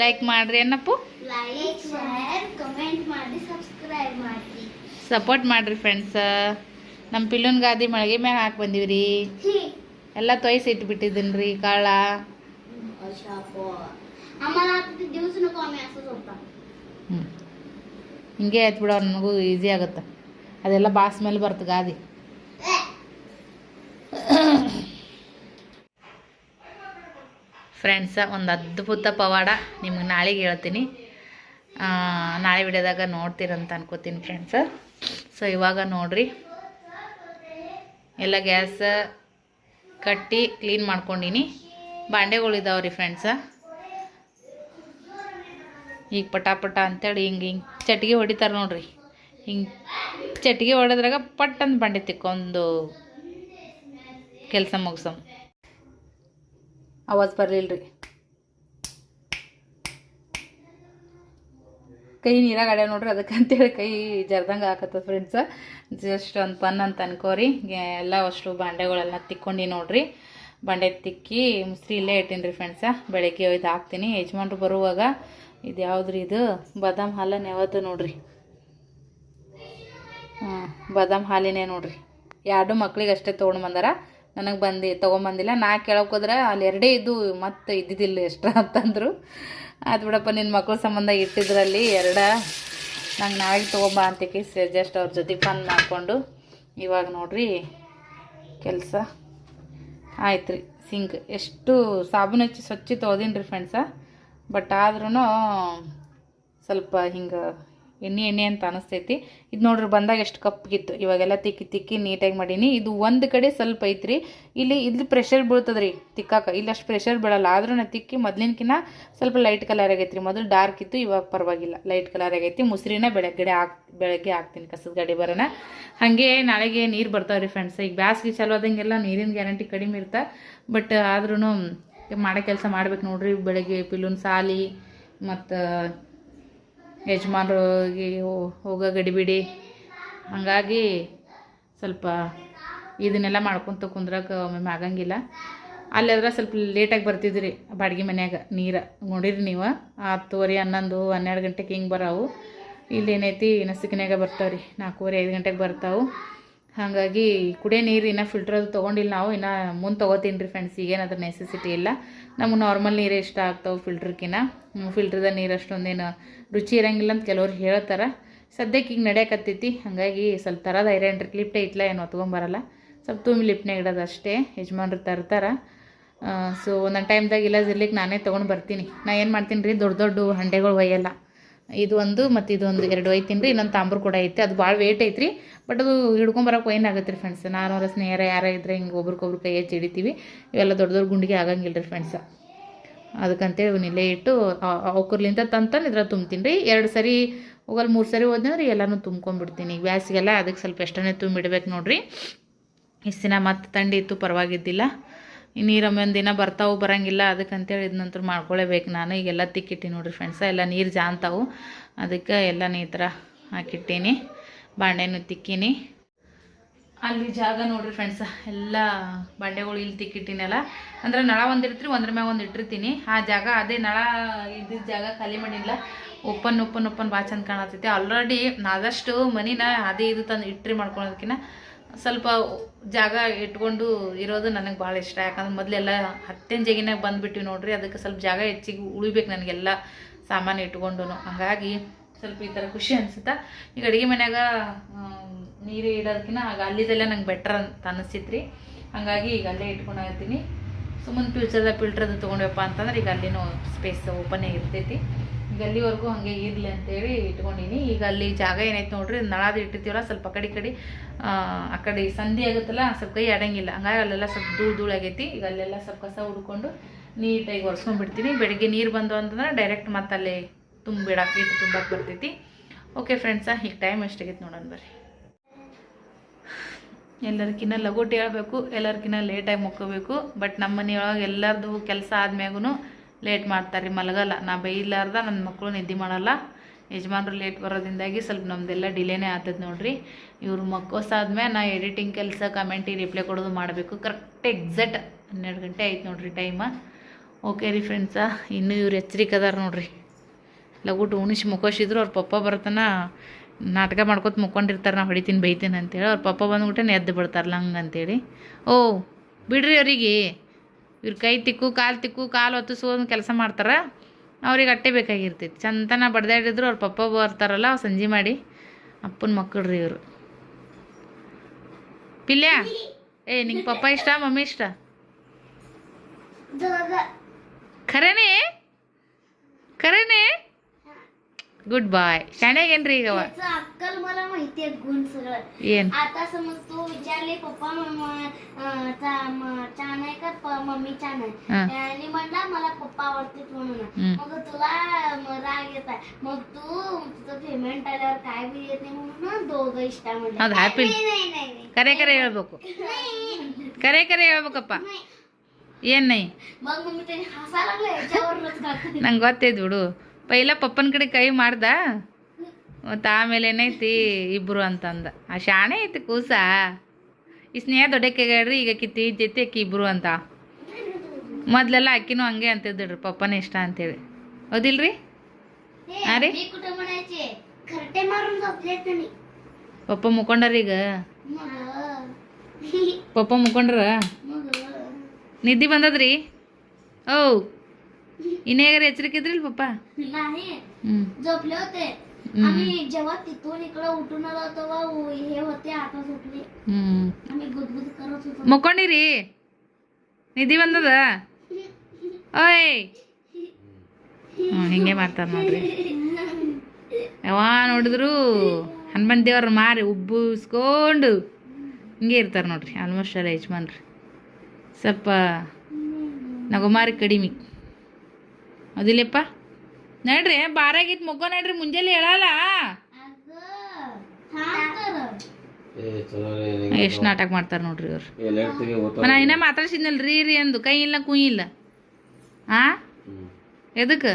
S1: ಲೈಕ್ ಮಾಡ್ರಿ ಏನಪ್ಪು? ಸಪೋರ್ಟ್ ಮಾಡ್ರಿ ಫ್ರೆಂಡ್ಸ ನಮ್ಮ ಪಿಲ್ಲುನ್ ಗಾದಿ ಮಳಿಗೆ ಮ್ಯಾಗ ಹಾಕಿ ಬಂದೀವಿ ರೀ ಎಲ್ಲ ತೊಯ್ಸಿ ಇಟ್ಬಿಟ್ಟಿದ್ದೀನಿ ರೀ ಕಾಳ. ಹ್ಞೂ ಹಿಂಗೆ ಆಯ್ತು ಬಿಡೋ ನನಗೂ ಈಸಿ ಆಗುತ್ತೆ. ಅದೆಲ್ಲ ಬಾಸ್ ಮೇಲೆ ಬರ್ತದೆ ಗಾದಿ. ಫ್ರೆಂಡ್ಸ ಒಂದು ಅದ್ಭುತ ಪವಾಡ ನಿಮ್ಗೆ ನಾಳೆಗೆ ಹೇಳ್ತೀನಿ. ನಾಳೆ ವಿಡಿಯೋದಾಗ ನೋಡ್ತೀರಂತ ಅನ್ಕೋತೀನಿ ಫ್ರೆಂಡ್ಸ ಸೊ ಇವಾಗ ನೋಡ್ರಿ. ಎಲ್ಲ ಗ್ಯಾಸ್ ಕಟ್ಟಿ ಕ್ಲೀನ್ ಮಾಡ್ಕೊಂಡಿನಿ. ಬಾಂಡೆಗಳಿದಾವೆ ರೀ ಫ್ರೆಂಡ್ಸ ಈಗ ಪಟ ಪಟ ಅಂತೇಳಿ ಹಿಂಗೆ ಹಿಂಗೆ ಚಟ್ಗೆ ಹೊಡಿತಾರೆ ನೋಡ್ರಿ. ಹಿಂಗೆ ಚಟ್ಗೆ ಹೊಡೆದ್ರಾಗ ಪಟ್ ಅಂತ ಬಂಡೆ ತಿಕ್ಕೊಂದು ಕೆಲಸ ಮುಗಿಸಮ್. ಆವಾಜ್ ಬರಲಿಲ್ಲ ರೀ ಕೈ ನೀರಾಗ ಆಡ್ಯಾವ ನೋಡ್ರಿ, ಅದಕ್ಕೆ ಅಂತೇಳಿ ಕೈ ಜರ್ದಂಗೆ ಹಾಕತ್ತದ ಫ್ರೆಂಡ್ಸ ಜಸ್ಟ್ ಒಂದು ಪನ್ ಅಂತ ಅನ್ಕೋರಿ. ಎಲ್ಲ ಅಷ್ಟು ಬಾಂಡೆಗಳೆಲ್ಲ ತಿಕ್ಕೊಂಡು ನೋಡ್ರಿ. ಬಾಂಡೆ ತಿಕ್ಕಿ ಮುಸ್ರಿ ಇಲ್ಲೇ ಇಟ್ಟೀನಿ ರೀ ಫ್ರೆಂಡ್ಸ ಬೆಳಗ್ಗೆ ಒಯ್ದು ಹಾಕ್ತೀನಿ. ಯಜಮಾನ್ರು ಬರುವಾಗ ಇದು ಯಾವ್ದ್ರಿ ಇದು? ಬಾದಾಮ್ ಹಾಲನ್ನು ಯಾವತ್ತು ನೋಡ್ರಿ? ಹ್ಞೂ ಬಾದಾಮ್ ಹಾಲಿನೇ ನೋಡ್ರಿ. ಎರಡು ಮಕ್ಳಿಗೆ ಅಷ್ಟೇ ತೊಗೊಂಡು ಬಂದಾರ. ನನಗೆ ಬಂದು, ತೊಗೊಂಬಂದಿಲ್ಲ. ನಾ ಕೇಳೋಕೋದ್ರೆ ಅಲ್ಲಿ ಎರಡೇ ಇದು ಮತ್ತೆ ಇದ್ದಿದ್ದಿಲ್ಲ ಎಷ್ಟು ಅಂತಂದರು ಅದು ಬಿಡಪ್ಪ ನಿನ್ನ ಮಕ್ಳ ಸಂಬಂಧ ಇಟ್ಟಿದ್ರಲ್ಲಿ ಎರಡ. ನಂಗೆ ನಾವೇ ತೊಗೊಂಬ ಅಂತ ಜಸ್ಟ್ ಅವ್ರ ಜೊತೆ ಫನ್ ಮಾಡಿಕೊಂಡು. ಇವಾಗ ನೋಡ್ರಿ ಕೆಲಸ. ಆಯ್ತು ರೀ, ಸಿಂಕ್. ಎಷ್ಟು ಸಾಬೂನು ಹಚ್ಚಿ ಸ್ವಚ್ಛ ತೊಳ್ದೀನಿ ರೀ ಫ್ರೆಂಡ್ಸ ಬಟ್ ಆದ್ರೂ ಸ್ವಲ್ಪ ಹಿಂಗೆ ಎಣ್ಣೆ ಎಣ್ಣೆ ಅಂತ ಅನಿಸ್ತೈತಿ. ಇದು ನೋಡ್ರಿ, ಬಂದಾಗ ಎಷ್ಟು ಕಪ್ಪಗಿತ್ತು ಇವಾಗೆಲ್ಲ ತಿಕ್ಕಿ ತಿಕ್ಕಿ ನೀಟಾಗಿ ಮಾಡೀನಿ. ಇದು ಒಂದು ಕಡೆ ಸ್ವಲ್ಪ ಐತ್ರಿ. ಇಲ್ಲಿ ಇಲ್ಲಿ ಪ್ರೆಷರ್ ಬೀಳ್ತದೆ ರೀ ತಿಕ್ಕಾಕ. ಇಲ್ಲಿ ಅಷ್ಟು ಪ್ರೆಷರ್ ಬೀಳಲ್ಲ. ಆದ್ರೂ ನಾ ತಿಕ್ಕಿ ಮೊದ್ಲಿನಕಿನ್ನ ಸ್ವಲ್ಪ ಲೈಟ್ ಕಲರ್ ಆಗೈತೆ ರೀ ಮೊದಲು ಡಾರ್ಕ್ ಇತ್ತು, ಇವಾಗ ಪರವಾಗಿಲ್ಲ. ಲೈಟ್ ಕಲರ್ ಆಗೈತಿ. ಮುಸ್ರಿನ ಬೆಳಗ್ಗೆ ಹಾಕ್, ಬೆಳಗ್ಗೆ ಹಾಕ್ತೀನಿ ಕಸದ ಗಾಡಿ ಬರೋಣ ಹಾಗೆ ನಾಳೆಗೆ ನೀರು ಬರ್ತಾವೆ ರೀ ಫ್ರೆಂಡ್ಸ್ ಈಗ ಬ್ಯಾಸ್ಗೆ ಚಾಲು ಆದಂಗೆಲ್ಲ ನೀರಿನ ಗ್ಯಾರಂಟಿ ಕಡಿಮೆ ಇರ್ತಾ. ಬಟ್ ಆದ್ರೂ ಮಾಡೋ ಕೆಲಸ ಮಾಡ್ಬೇಕು ನೋಡ್ರಿ. ಬೆಳಗ್ಗೆ ಪಿಲೂನ್ ಸಾಲಿ ಮತ್ತು ಯಜಮಾನ್ರಿಗೆ ಹೋಗೋ ಗಡಿಬಿಡಿ ಹಾಗಾಗಿ ಸ್ವಲ್ಪ ಇದನ್ನೆಲ್ಲ ಮಾಡ್ಕೊತ ಕುಂದ್ರಕ್ಕೆ ಒಮ್ಮೊಮ್ಮೆ ಆಗಂಗಿಲ್ಲ. ಅಲ್ಲಾದ್ರೆ ಸ್ವಲ್ಪ ಲೇಟಾಗಿ ಬರ್ತಿದ್ರಿ ಬಾಡಿಗೆ ಮನ್ಯಾಗ ನೀರು. ನೋಡಿರಿ ನೀವು? ಹತ್ತುವರೆ ಹನ್ನೊಂದು, ಹನ್ನೆರಡು ಗಂಟೆಗೆ ಹಿಂಗೆ ಬರಾವು. ಇಲ್ಲಿ ಏನೈತಿ ನಸಿಕಿನಾಗ ಬರ್ತಾವೆ ರೀ ನಾಲ್ಕೂವರೆ, ಐದು ಗಂಟೆಗೆ ಬರ್ತಾವೆ. ಹಾಗಾಗಿ ಕುಡಿಯೋ ನೀರು ಇನ್ನೂ ಫಿಲ್ಟರ್ ಅದು ತೊಗೊಂಡಿಲ್ಲ ನಾವು, ಇನ್ನು ಮುಂದೆ ತೊಗೋತೀನಿ ರೀ ಫ್ರೆಂಡ್ಸ್ ಈಗೇನಾದ್ರೂ ನೆಸೆಸಿಟಿ ಇಲ್ಲ. ನಮಗೆ ನಾರ್ಮಲ್ ನೀರೇ ಇಷ್ಟ ಆಗ್ತಾವೆ ಫಿಲ್ಟ್ರ್ಕಿನ ಫಿಲ್ಟ್ರದ ನೀರು ಅಷ್ಟೊಂದೇನು ರುಚಿ ಇರೋಂಗಿಲ್ಲ ಅಂತ ಕೆಲವ್ರು ಹೇಳ್ತಾರೆ. ಸದ್ಯಕ್ಕೆ ಈಗ ನಡೆಯಕತ್ತೈತಿ, ಹಾಗಾಗಿ ಸ್ವಲ್ಪ ತರದ ಐರನ್ ಲಿಫ್ಟ್ ಐತ್ಲ ಏನು ಹೊತ್ಕೊಂಬರಲ್ಲ ಸ್ವಲ್ಪ ತುಂಬಿ ಲಿಪ್ನೇ ಇಡೋದು ಅಷ್ಟೇ, ಯಜಮಾನ್ರು ತರ್ತಾರೆ. ಸೊ ಒಂದೊಂದು ಟೈಮ್ದಾಗ ಇಲ್ಲ ಇರ್ಲಿಕ್ಕೆ ನಾನೇ ತೊಗೊಂಡು ಬರ್ತೀನಿ. ನಾ ಏನು ಮಾಡ್ತೀನಿ ರೀ ದೊಡ್ಡ ದೊಡ್ಡ ಹಂಡೆಗಳು ಒಯ್ಯಲ್ಲ. ಇದು ಒಂದು ಮತ್ತು ಇದೊಂದು ಎರಡು ಒಯ್ತೀನಿ ರೀ, ಇನ್ನೊಂದು ತಾಂಬ್ರು ಕೂಡ ಐತೆ. ಅದು ಭಾಳ ವೇಟ್ ಐತ್ರಿ. ಬಟ್ ಅದು ಹಿಡ್ಕೊಂಬರಕ್ಕೆ ಏನಾಗುತ್ತೆ ರೀ ಫ್ರೆಂಡ್ಸ್ ನಾನು ಅವರ ಸ್ನೇಹಿತರ ಯಾರೇ ಇದ್ದರೆ ಹಿಂಗೆ ಒಬ್ರಿಗೊಬ್ರು ಕೈ ಹೆಚ್ಚು ಹಿಡಿತೀವಿ ಇವೆಲ್ಲ ದೊಡ್ಡ ದೊಡ್ಡ ಗುಂಡಿಗೆ ಆಗಂಗಿಲ್ಲ ರೀ ಫ್ರೆಂಡ್ಸ್ ಅದಕ್ಕಂತೇಳಿ ಇಲ್ಲೇ ಇಟ್ಟು ಅವಕರ್ಲಿಂದ ತಂತಂದು ಇದ್ರ ತುಂಬ್ತೀನಿ ರೀ. ಎರಡು ಸರಿ ಹೋಗಲ್ಲಿ ಮೂರು ಸರಿ ಹೋದ್ನಂದ್ರೆ ಎಲ್ಲನೂ ತುಂಬ್ಕೊಂಡ್ಬಿಡ್ತೀನಿ ಈಗ ಬ್ಯಾಸಿಗೆಲ್ಲ ಅದಕ್ಕೆ ಸ್ವಲ್ಪ ಎಷ್ಟನೇ ತುಂಬಿಡ್ಬೇಕು ನೋಡಿರಿ. ಇಷ್ಟು ದಿನ ಮತ್ತೆ ಥಂಡಿ ಇತ್ತು, ಪರವಾಗಿದ್ದಿಲ್ಲ. ಈ ನೀರೊಮ್ಮೆ ಒಂದು ದಿನ ಬರ್ತಾವು ಬರೋಂಗಿಲ್ಲ, ಅದಕ್ಕಂತೇಳಿ ಇದು ನಂತರ ಮಾಡ್ಕೊಳ್ಳೇಬೇಕು ನಾನು. ಈಗೆಲ್ಲ ತಿಕ್ಕಿಟ್ಟಿ ನೋಡಿರಿ ಫ್ರೆಂಡ್ಸ ಎಲ್ಲ ನೀರು ಜಾಂತಾವು. ಅದಕ್ಕೆ ಎಲ್ಲ ಈ ಥರ ಹಾಕಿಟ್ಟೀನಿ. ಬಾಂಡೆನೂ ತಿಕ್ಕೀನಿ. ಅಲ್ಲಿ ಜಾಗ ನೋಡ್ರಿ ಫ್ರೆಂಡ್ಸ ಎಲ್ಲ ಬಂಡೆಗಳು ಇಲ್ಲಿ ತಿಕ್ಕಿಟ್ಟಿನಲ್ಲ. ಅಂದ್ರೆ ನಳ ಒಂದು ಇರ್ತೀರಿ ಒಂದ್ರ ಮ್ಯಾಗ ಒಂದು ಇಟ್ಟಿರ್ತೀನಿ. ಆ ಜಾಗ, ಅದೇ ನಳ ಇದ್ದಿದ್ದ ಜಾಗ ಖಾಲಿ ಮಾಡಿಲ್ಲ. ಓಪನ್ ಓಪನ್ ಓಪನ್ ಭಾಳ ಚಂದ ಕಾಣತೈತಿ ಆಲ್ರೆಡಿ ಆದಷ್ಟು ಮನಿನ ಅದೇ ಇದು ತಂದು ಇಟ್ರಿ ಮಾಡ್ಕೊಳೋದಕ್ಕಿಂತ ಸ್ವಲ್ಪ ಜಾಗ ಇಟ್ಕೊಂಡು ಇರೋದು ನನಗೆ ಭಾಳ ಇಷ್ಟ. ಯಾಕಂದ್ರೆ ಮೊದಲೆಲ್ಲ ಹತ್ತೇನು ಜಗಿನಾಗ ಬಂದುಬಿಟ್ಟಿವಿ ನೋಡ್ರಿ, ಅದಕ್ಕೆ ಸ್ವಲ್ಪ ಜಾಗ ಹೆಚ್ಚಿಗೆ ಉಳಿಬೇಕು ನನಗೆಲ್ಲ ಸಾಮಾನು ಇಟ್ಕೊಂಡು ಹಾಗಾಗಿ ಸ್ವಲ್ಪ ಈ ಥರ ಖುಷಿ ಅನಿಸುತ್ತಾ? ಈಗ ಅಡುಗೆ ಮನ್ಯಾಗ ನೀರು ಇಡೋದಕ್ಕಿಂತ ಆಗ ಅಲ್ಲಿದೆಲ್ಲ ನಂಗೆ ಬೆಟ್ರ್ ಅಂತ ಅನಿಸ್ತಿತ್ತು ರೀ ಹಾಗಾಗಿ ಈಗ ಅಲ್ಲೇ ಇಟ್ಕೊಂಡು ಹೋಗ್ತೀನಿ. ಸುಮ್ಮನೆ ಫ್ಯೂಚರ್ದಾಗ ಫಿಲ್ಟ್ರದ್ದು ತೊಗೊಂಡ್ವಪ್ಪ ಅಂತಂದ್ರೆ ಈಗ ಅಲ್ಲಿನೂ ಸ್ಪೇಸ್ ಓಪನ್ ಇರ್ತೈತಿ. ಈಗ ಅಲ್ಲಿವರೆಗೂ ಹಾಗೆ ಇರಲಿ ಅಂತೇಳಿ ಇಟ್ಕೊಂಡಿನಿ. ಈಗ ಅಲ್ಲಿ ಜಾಗ ಏನೈತೆ ನೋಡ್ರಿ ನಳಾದ ಇಟ್ಟಿರ್ತೀವಲ್ಲ ಸ್ವಲ್ಪ ಆ ಕಡೆ ಕಡೆ ಆ, ಕಡೆ ಸಂಧಿ ಆಗುತ್ತಲ್ಲ ಸ್ವಲ್ಪ ಕೈ ಆಡಂಗಿಲ್ಲ. ಹಂಗಾಗಿ ಅಲ್ಲೆಲ್ಲ ಸ್ವಲ್ಪ ಧೂಳು ಧೂಳು ಆಗೈತಿ. ಈಗ ಅಲ್ಲೆಲ್ಲ ಸ್ವಲ್ಪ ಕಸ ಹುಡ್ಕೊಂಡು ನೀಟಾಗಿ ಒರೆಸ್ಕೊಂಡ್ಬಿಡ್ತೀನಿ. ಬೆಳಗ್ಗೆ ನೀರು ಬಂದು ಅಂತಂದ್ರೆ ಡೈರೆಕ್ಟ್ ಮತ್ತೆ ಅಲ್ಲಿ ತುಂಬಿಡಕ್ಕೆ ಇಟ್ಟು ತುಂಬಕ್ಕೆ ಬರ್ತೈತಿ. ಓಕೆ ಫ್ರೆಂಡ್ಸ ಈಗ ಟೈಮ್ ಎಷ್ಟಾಗೈತೆ ನೋಡೋಣ ಬರ್ರಿ. ಎಲ್ಲರಿಗಿನ್ನ ಲಗೋಟಿ ಹೇಳಬೇಕು ಎಲ್ಲರಿಗಿನ್ನ ಲೇಟಾಗಿ ಮುಕ್ಕೋಬೇಕು ಬಟ್ ನಮ್ಮ ಮನೆಯೊಳಗೆ ಎಲ್ಲರದು ಕೆಲಸ ಆದ್ಮ್ಯಾಗೂ ಲೇಟ್ ಮಾಡ್ತಾರೆ ಮಲಗಲ್ಲ. ನಾ ಬೈಲಾರ್ದ ನನ್ನ ಮಕ್ಕಳು ನಿದ್ದೆ ಮಾಡಲ್ಲ. ಯಜಮಾನ್ರು ಲೇಟ್ ಬರೋದ್ರಿಂದಾಗಿ ಸ್ವಲ್ಪ ನಮ್ದೆಲ್ಲ ಡಿಲೇನೇ ಆಗ್ತದೆ ನೋಡ್ರಿ. ಇವ್ರು ಮಕ್ಕೋಸಾದ್ಮೇಲೆ ನಾ ಎಡಿಟಿಂಗ್ ಕೆಲಸ ಕಮೆಂಟಿ ರಿಪ್ಲೈ ಕೊಡೋದು ಮಾಡಬೇಕು. ಕರೆಕ್ಟ್ ಎಕ್ಸಾಕ್ಟ್ ಹನ್ನೆರಡು ಗಂಟೆ ಆಯ್ತು ನೋಡ್ರಿ ಟೈಮ ಓಕೆ ರೀ ಫ್ರೆಂಡ್ಸ ಇನ್ನೂ ಇವ್ರು ಎಚ್ಚರಿಕೆ ಅದಾರ ನೋಡ್ರಿ. ಲಗುಟ್ ಉಣಿಸಿ ಮುಖೋಶಿದ್ರು ಅವ್ರ ಪಪ್ಪ ಬರ್ತನ ನಾಟಕ ಮಾಡ್ಕೊತ ಮುಕ್ಕೊಂಡಿರ್ತಾರೆ ನಾವು ಹೊಡಿತೀನಿ ಬೈತೀನಿ ಅಂತೇಳಿ ಅವ್ರ ಪಪ್ಪ ಬಂದ್ಬಿಟ್ಟೆ ಎದ್ದು ಬಿಡ್ತಾರಲ್ಲ ಹಂಗೆ ಅಂತೇಳಿ ಓ ಬಿಡ್ರಿ ಅವರಿಗೆ. ಇವ್ರ ಕೈ ತಿಕ್ಕು ಕಾಲು ತಿಕ್ಕು ಕಾಲು ಹೊತ್ತಿಸೋದು ಕೆಲಸ ಮಾಡ್ತಾರೆ ಅವ್ರಿಗೆ ಅಟ್ಟೆ ಬೇಕಾಗಿರ್ತೈತಿ. ಚಂತನ ಬಡ್ದಾಡಿದ್ರು ಅವ್ರ ಪಪ್ಪ ಬರ್ತಾರಲ್ಲ ಅವ್ರು ಸಂಜೆ ಮಾಡಿ ಅಪ್ಪನ ಮಕ್ಕಳು ರೀ ಇವರು. ಪಿಲ್ಯ ಏ ನಿಂಗೆ ಪಪ್ಪ ಇಷ್ಟ ಮಮ್ಮಿ ಇಷ್ಟ? ಖರೇನೇ? ಖರೇನೆ? ಗುಡ್ ಬಾಯ್ ಶಾಣ್ಯಾಗೇನ್ರಿ ಈಗ ಅವ
S2: याचं अक्कल मला माहिती आहे गुण सगळं
S1: ಏನು
S2: आता समज तू विचारले पप्पा मम्मा अं, चा- म- छान आहे का प- मम्मी छान
S1: हा.
S2: आहे आणि म्हणला मला पप्पा आवडतात म्हणून
S1: हम्म.
S2: मग तुला म, राग येत आहे मग तू तुझं पेमेंट आल्यावर काय बी येत नाही म्हणून दोघं इष्ट म्हणले
S1: ಅದು ಹ್ಯಾಪಿ
S2: नाही नाही नाही नाही.
S1: ಕರೆ ಕರೆ ಹೇಳ್ಬೇಕು ಕರೆ ಕರೆ ಹೇಳ್ಬೇಕಪ್ಪ
S2: नाही.
S1: ಏನು ನೈ
S2: मग मम्मी त्याने हसा लागला याच्यावरूनच का
S1: ನಂಗೆ ಗೊತ್ತೈತೆ ಬಿಡು ಪೈಲ ಪಪ್ಪನ ಕಡೆ ಕೈ ಮಾಡ್ದ? ಮತ್ತು ಆಮೇಲೆ ಏನೈತಿ ಇಬ್ಬರು ಅಂತಂದ. ಆ ಶಾಣೆ ಐತಿ ಕೂಸ. ಈ ಸ್ನೇಹ ದೊಡ್ಡಕ್ಕೆಗಾಡ್ರಿ ಈಗ ಅಕ್ಕಿ ತೀಜೈತಿ ಅಕ್ಕಿ ಇಬ್ಬರು ಅಂತ. ಮೊದಲೆಲ್ಲ ಅಕ್ಕಿನೂ ಹಂಗೆ ಅಂತಿದ್ರಿ ಪಪ್ಪನ ಇಷ್ಟ ಅಂತೇಳಿ. ಹೌದಿಲ್ರಿ?
S2: ಹಾಂ ರೀ?
S1: ಪಪ್ಪ ಮುಕೊಂಡ್ರಿ ಈಗ? ಪಪ್ಪ
S2: ಮುಕೊಂಡ್ರ?
S1: ನಿದ್ದೆ ಬಂದದ್ರಿ? ಓ. ಇನ್ನೇಗಾರ ಎಚ್ಚರಿಕೆ ಇದ್ರಿಲ್ ಪಪ್ಪ
S2: नाही
S1: ಹ್ಞೂ
S2: झोपले होते
S1: हम्म.
S2: आम्ही जेव्हा तिथून इकडे उठून आलो तेव्हा उ- हे होते आता झोपले
S1: ಹ್ಞೂ
S2: आम्ही गुदगुद करत होतो
S1: ಮುಕ್ಕೊಂಡಿರಿ ನಿದ್ದೆ ಬಂದದ ಓಯ್ ಹ್ಞೂ ಹಿಂಗೆ ಮಾಡ್ತಾರೆ ನೋಡ್ರಿ ಯಾವ ನೋಡಿದ್ರು ಹನುಮಂತ ದೇವ್ರ ಮಾರಿ ಉಬ್ಬಿಸ್ಕೊಂಡು ಹಿಂಗೆ ಇರ್ತಾರೆ ನೋಡ್ರಿ ಆಲ್ಮೋಸ್ಟ್ ಎಲ್ಲ ಯಜಮಾನ್ರಿ ಸ್ವಲ್ಪ ನಗುಮಾರಿ ಕಡಿಮೆ ಅದಿಲ್ಲಪ್ಪ. ನಡ್ರಿ ಬಾರಾಗಿತ್ತು ಮುಗ್ಗೋ ನಡ್ರಿ ಮುಂಜಾನೆ ಹೇಳಲ್ಲ. ಎಷ್ಟು ನಾಟಕ ಮಾಡ್ತಾರೆ ನೋಡ್ರಿ ಅವ್ರು ನಾ ಇನ್ನ ಮಾತಾಡ್ಸಿದ್ನಲ್ ರೀ ರೀ ಅಂದು. ಕೈ ಇಲ್ಲ ಕುಯ್ ಇಲ್ಲ. ಹಾ ಎದಕ್ಕೆ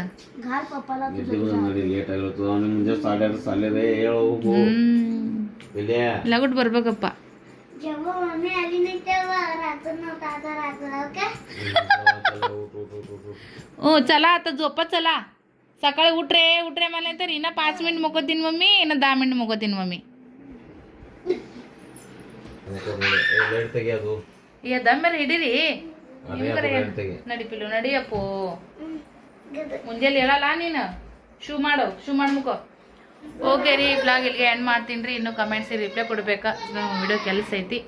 S1: ಲಗುಟ್ ಬರ್ಬೇಕಪ್ಪ. ಹ್ಞೂ ಚಲಾ आता झोपत चला सकाळी उठ रे उठ रे मला तर इना पाच मिनिट मुकतीन मम्मी इना दहा मिनिट मुकतीन मम्मी
S3: ಲೇಟ್ ತೆಗಿ ಅದು
S1: ಈಗ ದಮ್ಮೇಲೆ ಹಿಡೀರಿ
S3: ಅದೇ ಅದು ಲೇಟ್ ತೆಗಿ
S1: ನಡಿ ಪಿಲ್ಲು ನಡಿಯಪ್ಪು ಮುಂಜಾನೆ ಹೇಳಲ್ಲ ನೀನು ಶೂ ಮಾಡು ಶೂ ಮಾಡಿ ಮುಕೋ ಓಕೆ ರೀ ಬ್ಲಾಗ್ ಇಲ್ಲಿಗೆ ಎಂಡ್ ಮಾಡ್ತೀನಿ ರೀ ಇನ್ನೂ ಕಮೆಂಟ್ಸ್ ರಿಪ್ಲೈ ಕೊಡ್ಬೇಕಾ ವಿಡಿಯೋ ಕೆಲಸ ಐತಿ